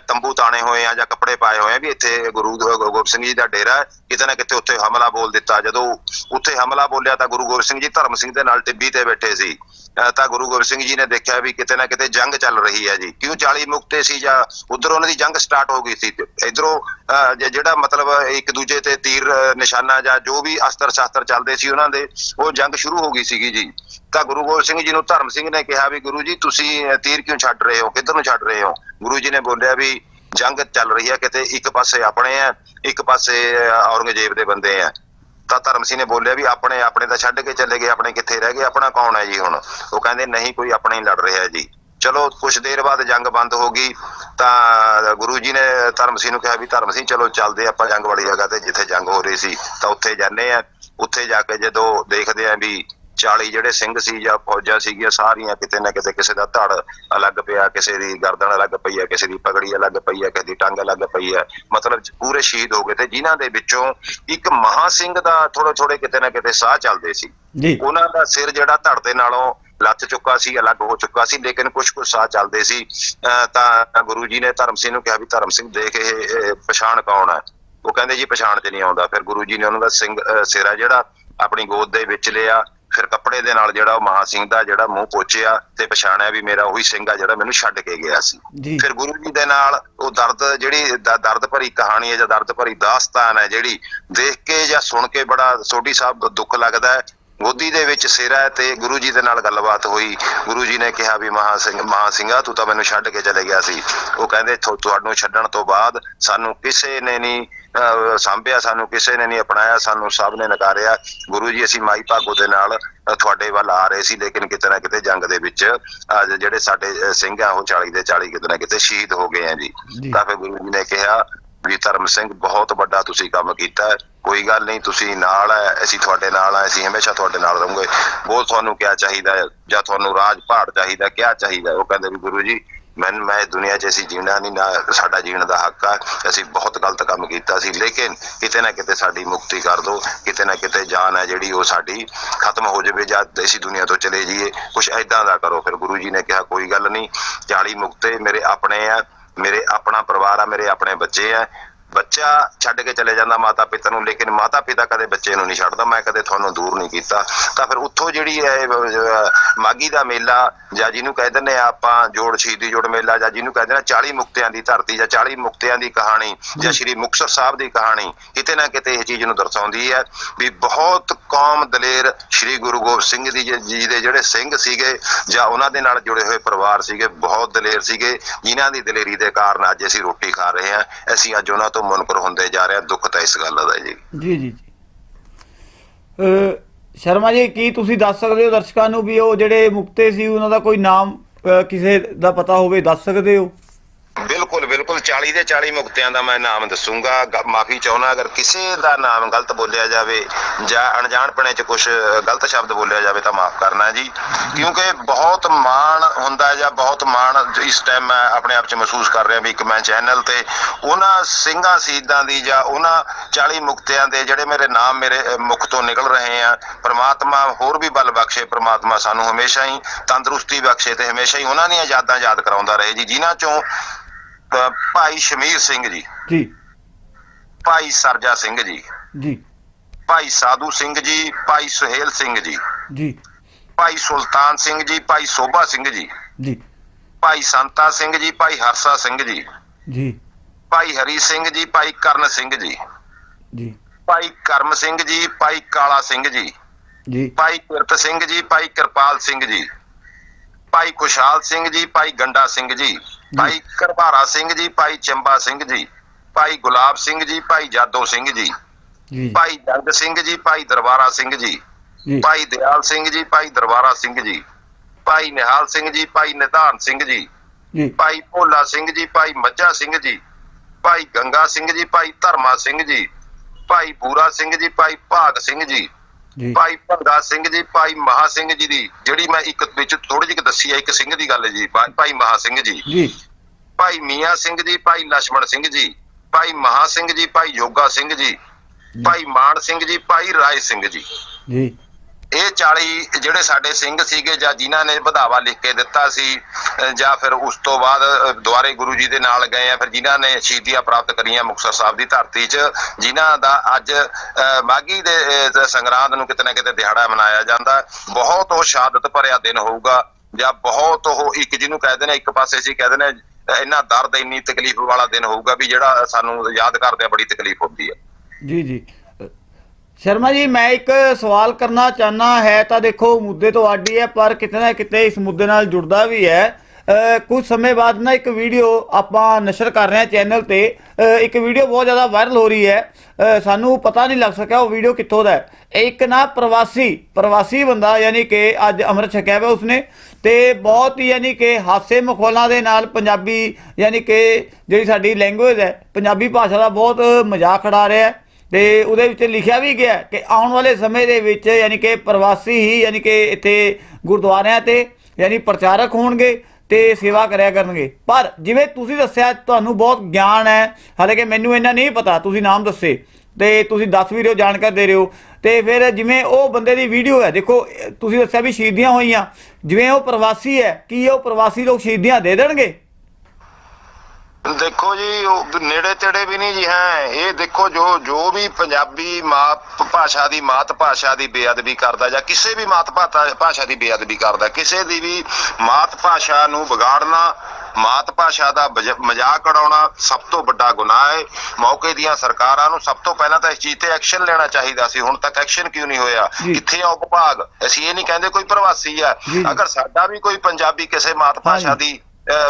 ਤੰਬੂ ਤਾਣੇ ਹੋਏ ਆ ਜਾਂ ਕੱਪੜੇ ਪਾਏ ਹੋਏ ਆ ਵੀ ਇੱਥੇ ਗੁਰੂ ਗੋ- ਗੋਬਿੰਦ ਸਿੰਘ ਜੀ ਦਾ ਡੇਰਾ ਕਿਤੇ ਨਾ ਕਿਤੇ ਉੱਥੇ ਹਮਲਾ ਬੋਲ ਦਿੱਤਾ। ਜਦੋਂ ਉੱਥੇ ਹਮਲਾ ਬੋਲਿਆ ਤਾਂ ਗੁਰੂ ਗੋਬਿੰਦ ਸਿੰਘ ਜੀ ਧਰਮ ਸਿੰਘ ਦੇ ਨਾਲ ਟਿੱਬੀ ਤੇ ਬੈਠੇ ਸੀ। ਤਾਂ ਗੁਰੂ ਗੋਬਿੰਦ ਸਿੰਘ ਜੀ ਨੇ ਦੇਖਿਆ ਵੀ ਕਿਤੇ ਨਾ ਕਿਤੇ ਜੰਗ ਚੱਲ ਰਹੀ ਹੈ ਜੀ। ਕਿਉਂ 40 ਮੁਕਤੇ ਸੀ ਜਾਂ ਉਧਰ ਉਹਨਾਂ ਦੀ ਜੰਗ ਸਟਾਰਟ ਹੋ ਗਈ ਸੀ? ਇਧਰੋਂ ਜਿਹੜਾ ਮਤਲਬ ਇੱਕ ਦੂਜੇ ਤੇ ਤੀਰ, ਨਿਸ਼ਾਨਾ ਜਾਂ ਜੋ ਵੀ ਅਸਤਰ ਸ਼ਾਸਤਰ ਚੱਲਦੇ ਸੀ ਉਹਨਾਂ ਦੇ, ਉਹ ਜੰਗ ਸ਼ੁਰੂ ਹੋ ਗਈ ਸੀਗੀ ਜੀ। ਤਾਂ ਗੁਰੂ ਗੋਬਿੰਦ ਸਿੰਘ ਜੀ ਨੂੰ ਧਰਮ ਸਿੰਘ ਨੇ ਕਿਹਾ ਵੀ ਗੁਰੂ ਜੀ, ਤੁਸੀਂ ਤੀਰ ਕਿਉਂ ਛੱਡ ਰਹੇ ਹੋ? ਕਿੱਧਰ ਨੂੰ ਛੱਡ ਰਹੇ ਹੋ? ਗੁਰੂ ਜੀ ਨੇ ਬੋਲਿਆ ਵੀ ਜੰਗ ਚੱਲ ਰਹੀ ਹੈ, ਕਿਤੇ ਇੱਕ ਪਾਸੇ ਆਪਣੇ ਆ ਇੱਕ ਪਾਸੇ ਔਰੰਗਜ਼ੇਬ ਦੇ ਬੰਦੇ ਆ ਤਾਂ ਧਰਮ ਸਿੰਘ ਨੇ ਬੋਲਿਆ ਵੀ ਆਪਣੇ ਆਪਣੇ ਤਾਂ ਛੱਡ ਕੇ ਚਲੇ ਗਏ, ਆਪਣੇ ਕਿੱਥੇ ਰਹਿ ਗਏ, ਆਪਣਾ ਕੌਣ ਹੈ ਜੀ ਹੁਣ? ਉਹ ਕਹਿੰਦੇ, ਨਹੀਂ, ਕੋਈ ਆਪਣਾ ਹੀ ਲੜ ਰਿਹਾ ਜੀ। ਚਲੋ ਕੁਝ ਦੇਰ ਬਾਅਦ ਜੰਗ ਬੰਦ ਹੋ ਗਈ, ਤਾਂ ਗੁਰੂ ਜੀ ਨੇ ਧਰਮ ਸਿੰਘ ਨੂੰ ਕਿਹਾ ਵੀ ਧਰਮ ਸਿੰਘ, ਚਲੋ ਚੱਲਦੇ ਆਪਾਂ ਜੰਗ ਵਾਲੀ ਜਗ੍ਹਾ ਤੇ, ਜਿੱਥੇ ਜੰਗ ਹੋ ਰਹੀ ਸੀ, ਤਾਂ ਉੱਥੇ ਜਾਂਦੇ ਆ ਉੱਥੇ ਜਾ ਕੇ ਜਦੋਂ ਦੇਖਦੇ ਆ ਵੀ 40 ਜਿਹੜੇ ਸਿੰਘ ਸੀ ਜਾਂ ਫੌਜਾਂ ਸੀਗੀਆਂ ਸਾਰੀਆਂ ਕਿਤੇ ਨਾ ਕਿਤੇ ਕਿਸੇ ਦਾ ਧੜ ਅਲੱਗ ਪਿਆ ਕਿਸੇ ਦੀ ਗਰਦਨ ਅਲੱਗ ਪਈ ਹੈ ਕਿਸੇ ਦੀ ਪਗੜੀ ਅਲੱਗ ਪਈ ਹੈ ਕਿਸੇ ਦੀ ਟੰਗ ਅਲੱਗ ਪਈ ਹੈ। ਮਤਲਬ ਪੂਰੇ ਸ਼ਹੀਦ ਹੋ ਗਏ ਤੇ ਜਿਨ੍ਹਾਂ ਦੇ ਵਿੱਚੋਂ ਇੱਕ ਮਹਾ ਸਿੰਘ ਦਾ ਥੋੜੇ ਥੋੜੇ ਕਿਤੇ ਨਾ ਕਿਤੇ ਸਾਹ ਚੱਲਦੇ ਸੀ। ਉਹਨਾਂ ਦਾ ਸਿਰ ਜਿਹੜਾ ਧੜ ਦੇ ਨਾਲੋਂ ਲੱਥ ਚੁੱਕਾ ਸੀ ਅਲੱਗ ਹੋ ਚੁੱਕਾ ਸੀ ਲੇਕਿਨ ਕੁਝ ਕੁ ਸਾਹ ਚੱਲਦੇ ਸੀ। ਤਾਂ ਗੁਰੂ ਜੀ ਨੇ ਧਰਮ ਸਿੰਘ ਨੂੰ ਕਿਹਾ ਵੀ ਧਰਮ ਸਿੰਘ ਦੇਖ ਇਹ ਪਛਾਣ ਕੌਣ ਹੈ? ਉਹ ਕਹਿੰਦੇ ਜੀ ਪਛਾਣ ਚ ਨਹੀਂ ਆਉਂਦਾ। ਫਿਰ ਗੁਰੂ ਜੀ ਨੇ ਉਹਨਾਂ ਦਾ ਸਿੰਘ ਸਿਰ ਜਿਹੜਾ ਆਪਣੀ ਗੋਦ ਦੇ ਵਿੱਚ ਲਿਆ ਫਿਰ ਕੱਪੜੇ ਦੇ ਨਾਲ ਜਿਹੜਾ ਉਹ ਮਹਾ ਸਿੰਘ ਦਾ ਜਿਹੜਾ ਮੂੰਹ ਪੋਚਿਆ ਤੇ ਪਛਾਣਿਆ ਵੀ ਮੇਰਾ ਉਹੀ ਸਿੰਘ ਆ ਜਿਹੜਾ ਮੈਨੂੰ ਛੱਡ ਕੇ ਗਿਆ ਸੀ। ਫਿਰ ਗੁਰੂ ਜੀ ਦੇ ਨਾਲ ਉਹ ਦਰਦ ਜਿਹੜੀ ਦਰਦ ਭਰੀ ਕਹਾਣੀ ਹੈ ਜਾਂ ਦਰਦ ਭਰੀ ਦਾਸਤਾਨ ਹੈ ਜਿਹੜੀ ਦੇਖ ਕੇ ਜਾਂ ਸੁਣ ਕੇ ਬੜਾ ਸੋਢੀ ਸਾਹਿਬ ਦੁੱਖ ਲੱਗਦਾ ਹੈ। ਗੋਦੀ ਦੇ ਵਿੱਚ ਸਿਰ ਤੇ ਗੁਰੂ ਜੀ ਦੇ ਨਾਲ ਗੱਲਬਾਤ ਹੋਈ। ਗੁਰੂ ਜੀ ਨੇ ਕਿਹਾ ਵੀ ਮਹਾ ਸਿੰਘ ਮਹਾ ਸਿੰਘਾ ਤੂੰ ਤਾਂ ਮੈਨੂੰ ਛੱਡ ਕੇ ਚਲੇ ਗਿਆ ਸੀ। ਉਹ ਕਹਿੰਦੇ ਤੁਹਾਨੂੰ ਛੱਡਣ ਤੋਂ ਬਾਅਦ ਸਾਨੂੰ ਕਿਸੇ ਨੇ ਨਹੀਂ ਸਾਂਭਿਆ ਸਾਨੂੰ ਕਿਸੇ ਨੇ ਨਹੀਂ ਅਪਣਾਇਆ ਸਾਨੂੰ ਸਭ ਨੇ ਨਕਾਰਿਆ। ਗੁਰੂ ਜੀ ਅਸੀਂ ਮਾਈ ਭਾਗੋ ਦੇ ਨਾਲ ਤੁਹਾਡੇ ਵੱਲ ਆ ਰਹੇ ਸੀ ਲੇਕਿਨ ਕਿਤੇ ਨਾ ਕਿਤੇ ਜੰਗ ਦੇ ਵਿੱਚ ਅੱਜ ਜਿਹੜੇ ਸਾਡੇ ਸਿੰਘ ਆ ਉਹ 40 ਦੇ 40 ਕਿਤੇ ਨਾ ਕਿਤੇ ਸ਼ਹੀਦ ਹੋ ਗਏ ਆ ਜੀ। ਤਾਂ ਫਿਰ ਗੁਰੂ ਜੀ ਨੇ ਕਿਹਾ ਵੀ ਧਰਮ ਸਿੰਘ, ਬਹੁਤ ਵੱਡਾ ਤੁਸੀਂ ਕੰਮ ਕੀਤਾ। ਕੋਈ ਗੱਲ ਨਹੀਂ, ਤੁਸੀਂ ਨਾਲ ਹੈ ਅਸੀਂ ਤੁਹਾਡੇ ਨਾਲ ਆ, ਅਸੀਂ ਹਮੇਸ਼ਾ ਤੁਹਾਡੇ ਨਾਲ ਰਹੂਗੇ। ਬਹੁਤ ਤੁਹਾਨੂੰ ਕਿਆ ਚਾਹੀਦਾ ਜਾਂ ਤੁਹਾਨੂੰ ਰਾਜ ਭਾੜ ਚਾਹੀਦਾ, ਕਿਆ ਚਾਹੀਦਾ ਉਹ ਕਹਿੰਦੇ ਵੀ ਗੁਰੂ ਜੀ, ਮੈਨੂੰ, ਮੈਂ ਇਸ ਦੁਨੀਆ 'ਚ ਅਸੀਂ ਜੀਣਾ ਨਹੀਂ, ਨਾ ਸਾਡਾ ਜੀਣ ਦਾ ਹੱਕ ਆ। ਅਸੀਂ ਬਹੁਤ ਗਲਤ ਕੰਮ ਕੀਤਾ ਸੀ, ਲੇਕਿਨ ਕਿਤੇ ਨਾ ਕਿਤੇ ਸਾਡੀ ਮੁਕਤੀ ਕਰ ਦਿਓ। ਕਿਤੇ ਨਾ ਕਿਤੇ ਜਾਨ ਹੈ ਜਿਹੜੀ, ਉਹ ਸਾਡੀ ਖਤਮ ਹੋ ਜਾਵੇ, ਜਾਂ ਅਸੀਂ ਦੁਨੀਆ ਤੋਂ ਚਲੇ ਜਾਈਏ। ਕੁਝ ਐਦਾਂ ਦਾ ਕਰੋ। ਫਿਰ ਗੁਰੂ ਜੀ ਨੇ ਕਿਹਾ, ਕੋਈ ਗੱਲ ਨਹੀਂ 40 ਮੁਕਤੇ ਮੇਰੇ ਆਪਣੇ ਆ। ਮੇਰੇ ਆਪਣਾ ਪਰਿਵਾਰ ਆ ਮੇਰੇ ਆਪਣੇ ਬੱਚੇ ਆ ਬੱਚਾ ਛੱਡ ਕੇ ਚਲੇ ਜਾਂਦਾ ਮਾਤਾ ਪਿਤਾ ਨੂੰ ਲੇਕਿਨ ਮਾਤਾ ਪਿਤਾ ਕਦੇ ਬੱਚੇ ਨੂੰ ਨਹੀਂ ਛੱਡਦਾ। ਮੈਂ ਕਦੇ ਤੁਹਾਨੂੰ ਦੂਰ ਨਹੀਂ ਕੀਤਾ। ਤਾਂ ਫਿਰ ਉੱਥੋਂ ਜਿਹੜੀ ਹੈ ਮਾਗੀ ਦਾ ਮੇਲਾ ਜਾਂ ਜਿਹਨੂੰ ਕਹਿ ਦਿੰਦੇ ਆ ਆਪਾਂ ਜੋੜ ਸ਼ਹੀਦੀ ਜੋੜ ਮੇਲਾ ਜਾਂ ਜਿਹਨੂੰ ਕਹਿੰਦੇ ਨੇ 40 ਮੁਕਤਿਆਂ ਦੀ ਧਰਤੀ ਜਾਂ 40 ਮੁਕਤਿਆਂ ਦੀ ਕਹਾਣੀ ਜਾਂ। ਸ਼੍ਰੀ ਮੁਕਤਸਰ ਸਾਹਿਬ ਦੀ ਕਹਾਣੀ ਕਿਤੇ ਨਾ ਕਿਤੇ ਇਹ ਚੀਜ਼ ਨੂੰ ਦਰਸਾਉਂਦੀ ਹੈ ਵੀ ਬਹੁਤ ਕੌਮ ਦਲੇਰ ਸ਼੍ਰੀ ਗੁਰੂ ਗੋਬਿੰਦ ਸਿੰਘ ਦੀ ਜੀ ਜੀ ਦੇ ਜਿਹੜੇ ਸਿੰਘ ਸੀਗੇ ਜਾਂ ਉਹਨਾਂ ਦੇ ਨਾਲ ਜੁੜੇ ਹੋਏ ਪਰਿਵਾਰ ਸੀਗੇ ਬਹੁਤ ਦਲੇਰ ਸੀਗੇ ਜਿਨ੍ਹਾਂ ਦੀ ਦਲੇਰੀ ਦੇ ਕਾਰਨ ਅੱਜ ਅਸੀਂ ਰੋਟੀ ਖਾ ਰਹੇ ਹਾਂ। ਅਸੀਂ ਅੱਜ ਉਹਨਾਂ ਤੋਂ ਮੁਨਕਰ ਹੁੰਦੇ ਜਾ ਰਹੇ ਦੁੱਖ ਤਾਂ ਇਸ ਗੱਲ ਦਾ ਜੀ। ਜੀ ਜੀ ਜੀ। ਅ, ਸ਼ਰਮਾ ਜੀ ਕੀ ਤੁਸੀਂ ਦੱਸ ਸਕਦੇ ਹੋ ਦਰਸ਼ਕਾਂ ਨੂੰ ਵੀ ਉਹ ਜਿਹੜੇ ਮੁਕਤੇ ਸੀ ਉਹਨਾਂ ਦਾ ਕੋਈ ਨਾਮ ਕਿਸੇ ਦਾ ਪਤਾ ਹੋਵੇ ਦੱਸ ਸਕਦੇ ਹੋ? ਬਿਲਕੁਲ 40 ਦੇ 40 ਮੁਕਤਿਆਂ ਦਾ ਮੈਂ ਨਾਮ ਦੱਸੂਗਾ। ਮਾਫੀ ਚਾਹੁੰਦਾ ਅਗਰ ਕਿਸੇ ਦਾ ਨਾਮ ਗਲਤ ਬੋਲਿਆ ਜਾਵੇ ਜਾਂ ਅਣਜਾਣਪਣੇ ਚ ਕੁਝ ਗਲਤ ਸ਼ਬਦ ਬੋਲਿਆ ਜਾਵੇ ਤਾਂ ਮਾਫ ਕਰਨਾ ਜੀ। ਕਿਉਂਕਿ ਬਹੁਤ ਮਾਣ ਹੁੰਦਾ ਜਾਂ ਬਹੁਤ ਮਾਣ ਇਸ ਟਾਈਮ ਮੈਂ ਆਪਣੇ ਆਪ ਚ ਮਹਿਸੂਸ ਕਰ ਰਿਹਾ ਵੀ ਇੱਕ ਮੈਂ ਚੈਨਲ ਤੇ ਉਹਨਾਂ ਸਿੰਘਾਂ ਸ਼ਹੀਦਾਂ ਦੀ ਜਾਂ ਉਹਨਾਂ 40 ਮੁਕਤਿਆਂ ਦੇ ਜਿਹੜੇ ਮੇਰੇ ਨਾਮ ਮੇਰੇ ਅਹ, ਮੁਖ ਤੋਂ ਨਿਕਲ ਰਹੇ ਆ ਪ੍ਰਮਾਤਮਾ ਹੋਰ ਵੀ ਬਲ ਬਖਸ਼ੇ ਪ੍ਰਮਾਤਮਾ ਸਾਨੂੰ ਹਮੇਸ਼ਾ ਹੀ ਤੰਦਰੁਸਤੀ ਬਖਸ਼ੇ ਤੇ ਹਮੇਸ਼ਾ ਹੀ ਉਹਨਾਂ ਦੀਆਂ ਯਾਦਾਂ ਯਾਦ ਕਰਾਉਂਦਾ ਰਹੇ ਜੀ। ਜਿਨ੍ਹਾਂ ਚੋਂ ਭਾਈ ਸ਼ਮੀਰ ਸਿੰਘ ਜੀ। ਜੀ। ਭਾਈ ਸਰਜਾ ਸਿੰਘ ਜੀ। ਜੀ। ਭਾਈ ਸਾਧੂ ਸਿੰਘ ਜੀ ਭਾਈ ਸੁਹੇਲ ਸਿੰਘ ਜੀ। ਜੀ। ਭਾਈ ਸੁਲਤਾਨ ਸਿੰਘ ਜੀ ਭਾਈ ਸੋਭਾ ਸਿੰਘ ਜੀ। ਜੀ। ਭਾਈ ਸੰਤਾ ਸਿੰਘ ਜੀ ਭਾਈ ਹਰਸਾ ਸਿੰਘ ਜੀ। ਜੀ। ਭਾਈ ਹਰੀ ਸਿੰਘ ਜੀ ਭਾਈ ਕਰਨ ਸਿੰਘ ਜੀ। ਜੀ। ਭਾਈ ਕਰਮ ਸਿੰਘ ਜੀ ਭਾਈ ਕਾਲਾ ਸਿੰਘ ਜੀ। ਜੀ। ਭਾਈ ਕਿਰਤ ਸਿੰਘ ਜੀ ਭਾਈ ਕਿਰਪਾਲ ਸਿੰਘ ਜੀ। ਭਾਈ ਖੁਸ਼ਹਾਲ ਸਿੰਘ ਜੀ ਭਾਈ ਗੰਡਾ ਸਿੰਘ ਜੀ। ਭਾਈ ਕਰਬਾਰਾ ਸਿੰਘ ਜੀ ਭਾਈ ਚੰਬਾ ਸਿੰਘ ਜੀ ਭਾਈ ਗੁਲਾਬ ਸਿੰਘ ਜੀ ਭਾਈ ਜਾਦੋ ਸਿੰਘ ਜੀ ਜੀ ਭਾਈ ਜੰਗ ਸਿੰਘ ਜੀ ਭਾਈ ਦਰਬਾਰਾ ਸਿੰਘ ਜੀ ਭਾਈ ਦਿਆਲ ਸਿੰਘ ਜੀ ਭਾਈ ਦਰਬਾਰਾ ਸਿੰਘ ਜੀ ਭਾਈ ਨਿਹਾਲ ਸਿੰਘ ਜੀ ਭਾਈ ਨਿਧਾਨ ਸਿੰਘ ਜੀ ਜੀ ਭਾਈ ਭੋਲਾ ਸਿੰਘ ਜੀ ਭਾਈ ਮੱਝਾ ਸਿੰਘ ਜੀ ਭਾਈ ਗੰਗਾ ਸਿੰਘ ਜੀ ਭਾਈ ਧਰਮਾ ਸਿੰਘ ਜੀ ਭਾਈ ਬੂਰਾ ਸਿੰਘ ਜੀ ਭਾਈ ਭਾਗ ਸਿੰਘ ਜੀ ਭਾਈ ਭੰਗਾ ਸਿੰਘ ਜੀ ਭਾਈ ਮਹਾ ਸਿੰਘ ਜੀ ਦੀ ਜਿਹੜੀ ਮੈਂ ਇੱਕ ਵਿੱਚ ਥੋੜੀ ਜਿਹੀ ਦੱਸੀ ਆ ਇੱਕ ਸਿੰਘ ਦੀ ਗੱਲ ਜੀ ਭਾਈ ਮਹਾ ਸਿੰਘ ਜੀ। ਭਾਈ ਮੀਆਂ ਸਿੰਘ ਜੀ ਭਾਈ ਲਛਮਣ ਸਿੰਘ ਜੀ ਭਾਈ ਮਹਾ ਸਿੰਘ ਜੀ ਭਾਈ ਯੋਗਾ ਸਿੰਘ ਜੀ। ਭਾਈ ਮਾਨ ਸਿੰਘ ਜੀ ਭਾਈ ਰਾਏ ਸਿੰਘ ਜੀ। ਜੀ। ਇਹ 40 ਜਿਹੜੇ ਸਾਡੇ ਸਿੰਘ ਸੀਗੇ ਜਾਂ ਜਿਨ੍ਹਾਂ ਨੇ ਵਧਾਵਾ ਲਿਖ ਕੇ ਦਿੱਤਾ ਸੀ ਜਾਂ ਫਿਰ ਉਸ ਤੋਂ ਬਾਅਦ ਦੁਆਰੇ ਗੁਰੂ ਜੀ ਦੇ ਨਾਲ ਗਏ ਆ ਫਿਰ ਜਿਨ੍ਹਾਂ ਨੇ ਸ਼ਹੀਦੀਆਂ ਪ੍ਰਾਪਤ ਕਰੀਆਂ ਮੁਕਤਸਰ ਸਾਹਿਬ ਦੀ ਧਰਤੀ 'ਚ ਜਿਨ੍ਹਾਂ ਦਾ ਅੱਜ ਅਹ, ਦੇ ਸੰਗਰਾਂਦ ਨੂੰ ਕਿਤੇ ਨਾ ਕਿਤੇ ਦਿਹਾੜਾ ਮਨਾਇਆ ਜਾਂਦਾ। ਬਹੁਤ ਉਹ ਸ਼ਹਾਦਤ ਭਰਿਆ ਦਿਨ ਹੋਊਗਾ ਜਾਂ ਬਹੁਤ ਉਹ ਇੱਕ ਜਿਹਨੂੰ ਕਹਿੰਦੇ ਨੇ ਇੱਕ ਪਾਸੇ ਅਸੀਂ ਕਹਿੰਦੇ ਨੇ ਅਹ, ਇੰਨਾ ਦਰਦ ਇੰਨੀ ਤਕਲੀਫ ਵਾਲਾ ਦਿਨ ਹੋਊਗਾ ਵੀ ਜਿਹੜਾ ਸਾਨੂੰ ਯਾਦ ਕਰਦੇ ਆ ਬੜੀ ਤਕਲੀਫ ਹੁੰਦੀ ਹੈ ਜੀ ਜੀ। ਸ਼ਰਮਾ ਜੀ ਮੈਂ ਇੱਕ ਸਵਾਲ ਕਰਨਾ ਚਾਹਨਾ ਹੈ ਤਾਂ ਦੇਖੋ ਮੁੱਦੇ ਤੋਂ ਆਡੀ ਹੈ ਪਰ ਕਿਤੇ ਨਾ ਕਿਤੇ ਇਸ ਮੁੱਦੇ ਨਾਲ ਜੁੜਦਾ ਵੀ ਹੈ। ਅ, ਕੁਝ ਸਮੇਂ ਬਾਅਦ ਨਾ ਇੱਕ ਵੀਡੀਓ ਆਪਾਂ ਨਸ਼ਰ ਕਰ ਰਹੇ ਹਾਂ ਚੈਨਲ ਤੇ ਇੱਕ ਵੀਡੀਓ ਬਹੁਤ ਜ਼ਿਆਦਾ ਵਾਇਰਲ ਹੋ ਰਹੀ ਹੈ। ਸਾਨੂੰ ਪਤਾ ਨਹੀਂ ਲੱਗ ਸਕਿਆ ਉਹ ਵੀਡੀਓ ਕਿੱਥੋਂ ਦਾ ਹੈ। ਇੱਕ ਨਾ ਪ੍ਰਵਾਸੀ ਪ੍ਰਵਾਸੀ ਬੰਦਾ ਯਾਨੀ ਕਿ ਅੱਜ ਅੰਮ੍ਰਿਤ ਛਕਿਆ ਹੋਇਆ ਉਸਨੇ ਤੇ ਬਹੁਤ ਹੀ ਯਾਨੀ ਕਿ ਹਾਸੇ ਮਖੌਲਾਂ ਦੇ ਨਾਲ ਪੰਜਾਬੀ ਯਾਨੀ ਕਿ ਜਿਹੜੀ ਸਾਡੀ ਲੈਂਗੁਏਜ ਹੈ ਪੰਜਾਬੀ ਭਾਸ਼ਾ ਦਾ ਬਹੁਤ ਮਜ਼ਾਕ ਉਡਾ ਰਿਹਾ ਹੈ। ਤੇ ਉਹਦੇ ਵਿੱਚ ਲਿਖਿਆ ਵੀ ਗਿਆ ਕਿ ਆਉਣ ਵਾਲੇ ਸਮੇਂ ਦੇ ਵਿੱਚ ਯਾਨੀ ਕਿ ਪ੍ਰਵਾਸੀ ਹੀ ਯਾਨੀ ਕਿ ਇੱਥੇ ਗੁਰਦੁਆਰਿਆਂ ਤੇ ਯਾਨੀ ਪ੍ਰਚਾਰਕ ਹੋਣਗੇ ਤੇ ਸੇਵਾ ਕਰਿਆ ਕਰਨਗੇ। ਪਰ ਜਿਵੇਂ ਤੁਸੀਂ ਦੱਸਿਆ, ਤੁਹਾਨੂੰ ਬਹੁਤ ਗਿਆਨ ਹੈ। ਹਾਲਾਂਕਿ ਮੈਨੂੰ ਇਹਨਾਂ ਨਹੀਂ ਪਤਾ, ਤੁਸੀਂ ਨਾਮ ਦੱਸੇ। ਤੇ ਤੁਸੀਂ ਦੱਸ ਵੀ ਰਹੇ ਹੋ, ਜਾਣਕਾਰੀ ਦੇ ਰਹੇ ਹੋ। ਤੇ ਫਿਰ ਜਿਵੇਂ ਉਹ ਬੰਦੇ ਦੀ ਵੀਡੀਓ ਹੈ, ਦੇਖੋ, ਤੁਸੀਂ ਦੱਸਿਆ ਵੀ ਸ਼ਹੀਦੀਆਂ ਹੋਈਆਂ। ਜਿਵੇਂ ਉਹ ਪ੍ਰਵਾਸੀ ਹੈ, ਕੀ ਉਹ ਪ੍ਰਵਾਸੀ ਲੋਕ ਸ਼ਹੀਦੀਆਂ ਦੇ ਦੇਣਗੇ? ਦੇਖੋ ਜੀ ਉਹ ਨੇੜੇ ਤੇੜੇ ਵੀ ਨਹੀਂ ਜੀ ਹੈ ਇਹ ਦੇਖੋ ਜੋ ਜੋ ਵੀ ਪੰਜਾਬੀ ਮਾਤ ਭਾਸ਼ਾ ਦੀ ਮਾਤ ਭਾਸ਼ਾ ਦੀ ਬੇਅਦਬੀ ਕਰਦਾ ਜਾਂ ਕਿਸੇ ਵੀ ਮਾਤ ਭਾਸ਼ਾ ਦੀ ਬੇਅਦਬੀ ਕਰਦਾ ਕਿਸੇ ਦੀ ਵੀ ਮਾਤ ਭਾਸ਼ਾ ਨੂੰ ਵਿਗਾੜਨਾ ਮਾਤ ਭਾਸ਼ਾ ਦਾ ਮਜ਼ਾਕ ਉਡਾਉਣਾ ਸਭ ਤੋਂ ਵੱਡਾ ਗੁਨਾਹ ਹੈ ਮੌਕੇ ਦੀਆਂ ਸਰਕਾਰਾਂ ਨੂੰ ਸਭ ਤੋਂ ਪਹਿਲਾਂ ਤਾਂ ਇਸ ਚੀਜ਼ ਤੇ ਐਕਸ਼ਨ ਲੈਣਾ ਚਾਹੀਦਾ ਸੀ ਹੁਣ ਤੱਕ ਐਕਸ਼ਨ ਕਿਉਂ ਨਹੀਂ ਹੋਇਆ। ਕਿੱਥੇ ਆ ਉਹ ਵਿਭਾਗ ਅਸੀਂ ਇਹ ਨਹੀਂ ਕਹਿੰਦੇ ਕੋਈ ਪ੍ਰਵਾਸੀ ਆ। ਅਗਰ ਸਾਡਾ ਵੀ ਕੋਈ ਪੰਜਾਬੀ ਕਿਸੇ ਮਾਤ ਭਾਸ਼ਾ। ਦੀ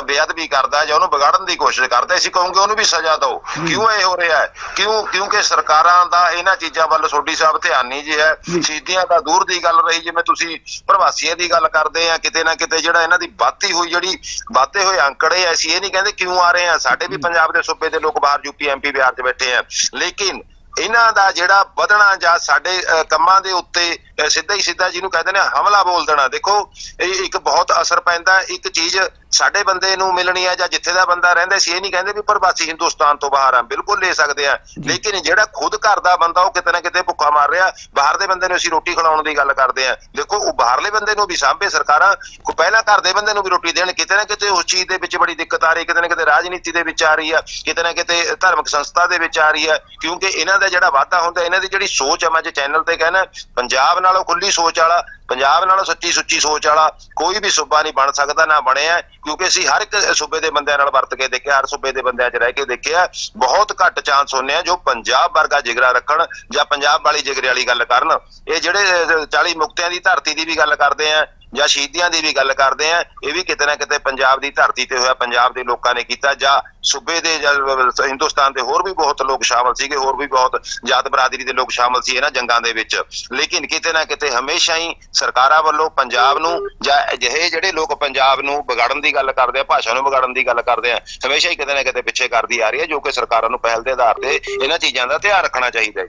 ਬੇਅਦਬੀ ਕਰਦਾ ਹੈ ਜਾਂ ਉਹਨੂੰ ਵਿਗਾੜਨ ਦੀ ਕੋਸ਼ਿਸ਼ ਕਰਦਾ ਅਸੀਂ ਕਹੋਗੇ ਉਹਨੂੰ ਵੀ ਸਜ਼ਾ ਦਿਓ। ਕਿਉਂ ਇਹ ਹੋ ਰਿਹਾ ਹੈ? ਕਿਉਂ ਕਿਉਂਕਿ ਸਰਕਾਰਾਂ ਦਾ ਇਹਨਾਂ ਚੀਜ਼ਾਂ ਵੱਲ ਸੋਢੀ ਸਾਹਿਬ ਧਿਆਨ ਨਹੀਂ ਜੀ ਹੈ। ਸ਼ਹੀਦੀਆਂ ਤਾਂ ਦੂਰ ਦੀ ਗੱਲ ਰਹੀ ਜਿਵੇਂ ਤੁਸੀਂ ਪ੍ਰਵਾਸੀਆਂ ਦੀ ਗੱਲ ਕਰਦੇ ਆ ਕਿਤੇ ਨਾ ਕਿਤੇ ਜਿਹੜਾ ਇਹਨਾਂ ਦੀ ਬਾਤੀ ਹੋਈ ਜਿਹੜੀ ਬਾਤੇ ਹੋਏ ਅੰਕੜੇ ਅਸੀਂ ਇਹ ਨਹੀਂ ਕਹਿੰਦੇ ਕਿਉਂ ਆ ਰਹੇ ਆ। ਸਾਡੇ ਵੀ ਪੰਜਾਬ ਦੇ ਸੂਬੇ ਦੇ ਲੋਕ ਬਾਹਰ ਯੂਪੀ ਐਮਪੀ ਬਿਹਾਰ 'ਚ ਬੈਠੇ ਆ। ਲੇਕਿਨ ਇਹਨਾਂ ਦਾ ਜਿਹੜਾ ਵਧਣਾ ਜਾਂ ਸਾਡੇ ਕੰਮਾਂ ਦੇ ਉੱਤੇ ਸਿੱਧਾ ਹੀ ਸਿੱਧਾ ਜਿਹਨੂੰ ਕਹਿੰਦੇ ਨੇ ਹਮਲਾ ਬੋਲ ਦੇਣਾ। ਦੇਖੋ ਇਹ ਇੱਕ ਬਹੁਤ ਅਸਰ ਪੈਂਦਾ ਇੱਕ ਚੀਜ਼ ਸਾਡੇ ਬੰਦੇ ਨੂੰ ਮਿਲਣੀ ਆ ਜਾਂ ਜਿੱਥੇ ਦਾ ਬੰਦਾ ਰਹਿੰਦਾ ਸੀ ਇਹ ਨਹੀਂ ਕਹਿੰਦੇ ਵੀ ਪ੍ਰਵਾਸੀ ਹਿੰਦੁਸਤਾਨ ਤੋਂ ਬਾਹਰ ਆ ਬਿਲਕੁਲ ਲੈ ਸਕਦੇ ਆ। ਲੇਕਿਨ ਜਿਹੜਾ ਖੁਦ ਘਰ ਦਾ ਬੰਦਾ ਉਹ ਕਿਤੇ ਨਾ ਕਿਤੇ ਭੁੱਖਾ ਮਾਰ ਰਿਹਾ। ਬਾਹਰ ਦੇ ਬੰਦੇ ਨੂੰ ਅਸੀਂ ਰੋਟੀ ਖਿਲਾਉਣ ਦੀ ਗੱਲ ਕਰਦੇ ਆ। ਦੇਖੋ ਉਹ ਬਾਹਰਲੇ ਬੰਦੇ ਨੂੰ ਵੀ ਸਾਂਭੇ ਸਰਕਾਰਾਂ ਕੋ ਪਹਿਲਾਂ ਘਰ ਦੇ ਬੰਦੇ ਨੂੰ ਵੀ ਰੋਟੀ ਦੇਣ ਕਿਤੇ ਨਾ ਕਿਤੇ ਉਸ ਚੀਜ਼ ਦੇ ਵਿੱਚ ਬੜੀ ਦਿੱਕਤ ਆ ਰਹੀ ਹੈ ਕਿਤੇ ਨਾ ਕਿਤੇ ਰਾਜਨੀਤੀ ਦੇ ਵਿੱਚ ਆ ਰਹੀ ਆ ਕਿਤੇ ਨਾ ਕਿਤੇ ਧਾਰਮਿਕ ਸੰਸਥਾ ਦੇ ਵਿੱਚ ਆ ਰਹੀ ਹੈ ਕਿਉਂਕਿ ਇਹਨਾਂ ਦਾ ਜਿਹੜਾ ਵਾਅਦਾ ਹੁੰਦਾ ਇਹਨਾਂ ਦੀ ਜਿਹੜੀ ਸੋਚ ਆ ਮੈਂ ਜੇ ਚੈਨਲ ਤੇ ਕਹਿਣਾ ਪੰਜਾਬ ਨਾਲੋਂ ਖੁੱਲੀ ਸੋਚ ਵਾਲਾ ਪੰਜਾਬ ਨਾਲੋਂ ਸੱਚੀ ਸੁੱਚੀ ਸੋਚ ਵਾਲਾ ਕੋਈ ਵੀ ਸੂਬਾ ਨਹੀਂ ਬਣ ਸਕਦਾ ਨਾ ਬਣਿਆ। ਕਿਉਂਕਿ ਅਸੀਂ ਹਰ ਇੱਕ ਸੂਬੇ ਦੇ ਬੰਦਿਆਂ ਨਾਲ ਵਰਤ ਕੇ ਦੇਖਿਆ ਹਰ ਸੂਬੇ ਦੇ ਬੰਦਿਆਂ 'ਚ ਰਹਿ ਕੇ ਦੇਖਿਆ ਬਹੁਤ ਘੱਟ ਚਾਂਸ ਹੁੰਨੇ ਆ ਜੋ ਪੰਜਾਬ ਵਰਗਾ ਜਿਗਰਾ ਰੱਖਣ ਜਾਂ ਪੰਜਾਬ ਵਾਲੀ ਜਿਗਰੇ ਵਾਲੀ ਗੱਲ ਕਰਨ। ਇਹ ਜਿਹੜੇ ਅਹ, 40 ਮੁਕਤਿਆਂ ਦੀ ਧਰਤੀ ਦੀ ਵੀ ਗੱਲ ਕਰਦੇ ਆ ਜਾਂ ਸ਼ਹੀਦੀਆਂ ਦੀ ਵੀ ਗੱਲ ਕਰਦੇ ਆ, ਇਹ ਵੀ ਕਿਤੇ ਨਾ ਕਿਤੇ ਪੰਜਾਬ ਦੀ ਧਰਤੀ ਤੇ ਹੋਇਆ, ਪੰਜਾਬ ਦੇ ਲੋਕਾਂ ਨੇ ਕੀਤਾ, ਜਾਂ ਸੂਬੇ ਦੇ ਜਾਂ ਹਿੰਦੁਸਤਾਨ ਦੇ ਹੋਰ ਵੀ ਬਹੁਤ ਲੋਕ ਸ਼ਾਮਲ ਸੀਗੇ, ਹੋਰ ਵੀ ਬਹੁਤ ਜਾਤ ਬਰਾਦਰੀ ਦੇ ਲੋਕ ਸ਼ਾਮਲ ਸੀ ਇਹਨਾਂ ਜੰਗਾਂ ਦੇ ਵਿੱਚ। ਲੇਕਿਨ ਕਿਤੇ ਨਾ ਕਿਤੇ ਹਮੇਸ਼ਾ ਹੀ ਸਰਕਾਰਾਂ ਵੱਲੋਂ ਪੰਜਾਬ ਨੂੰ ਜਾਂ ਅਜਿਹੇ ਜਿਹੜੇ ਲੋਕ ਪੰਜਾਬ ਨੂੰ ਵਿਗਾੜਨ ਦੀ ਗੱਲ ਕਰਦੇ ਆ, ਭਾਸ਼ਾ ਨੂੰ ਵਿਗਾੜਨ ਦੀ ਗੱਲ ਕਰਦੇ ਆ, ਹਮੇਸ਼ਾ ਹੀ ਕਿਤੇ ਨਾ ਕਿਤੇ ਪਿੱਛੇ ਕਰਦੀ ਆ ਰਹੀ ਹੈ, ਜੋ ਕਿ ਸਰਕਾਰਾਂ ਨੂੰ ਪਹਿਲ ਦੇ ਆਧਾਰ ਤੇ ਇਹਨਾਂ ਚੀਜ਼ਾਂ ਦਾ ਧਿਆਨ ਰੱਖਣਾ ਚਾਹੀਦਾ ਹੈ।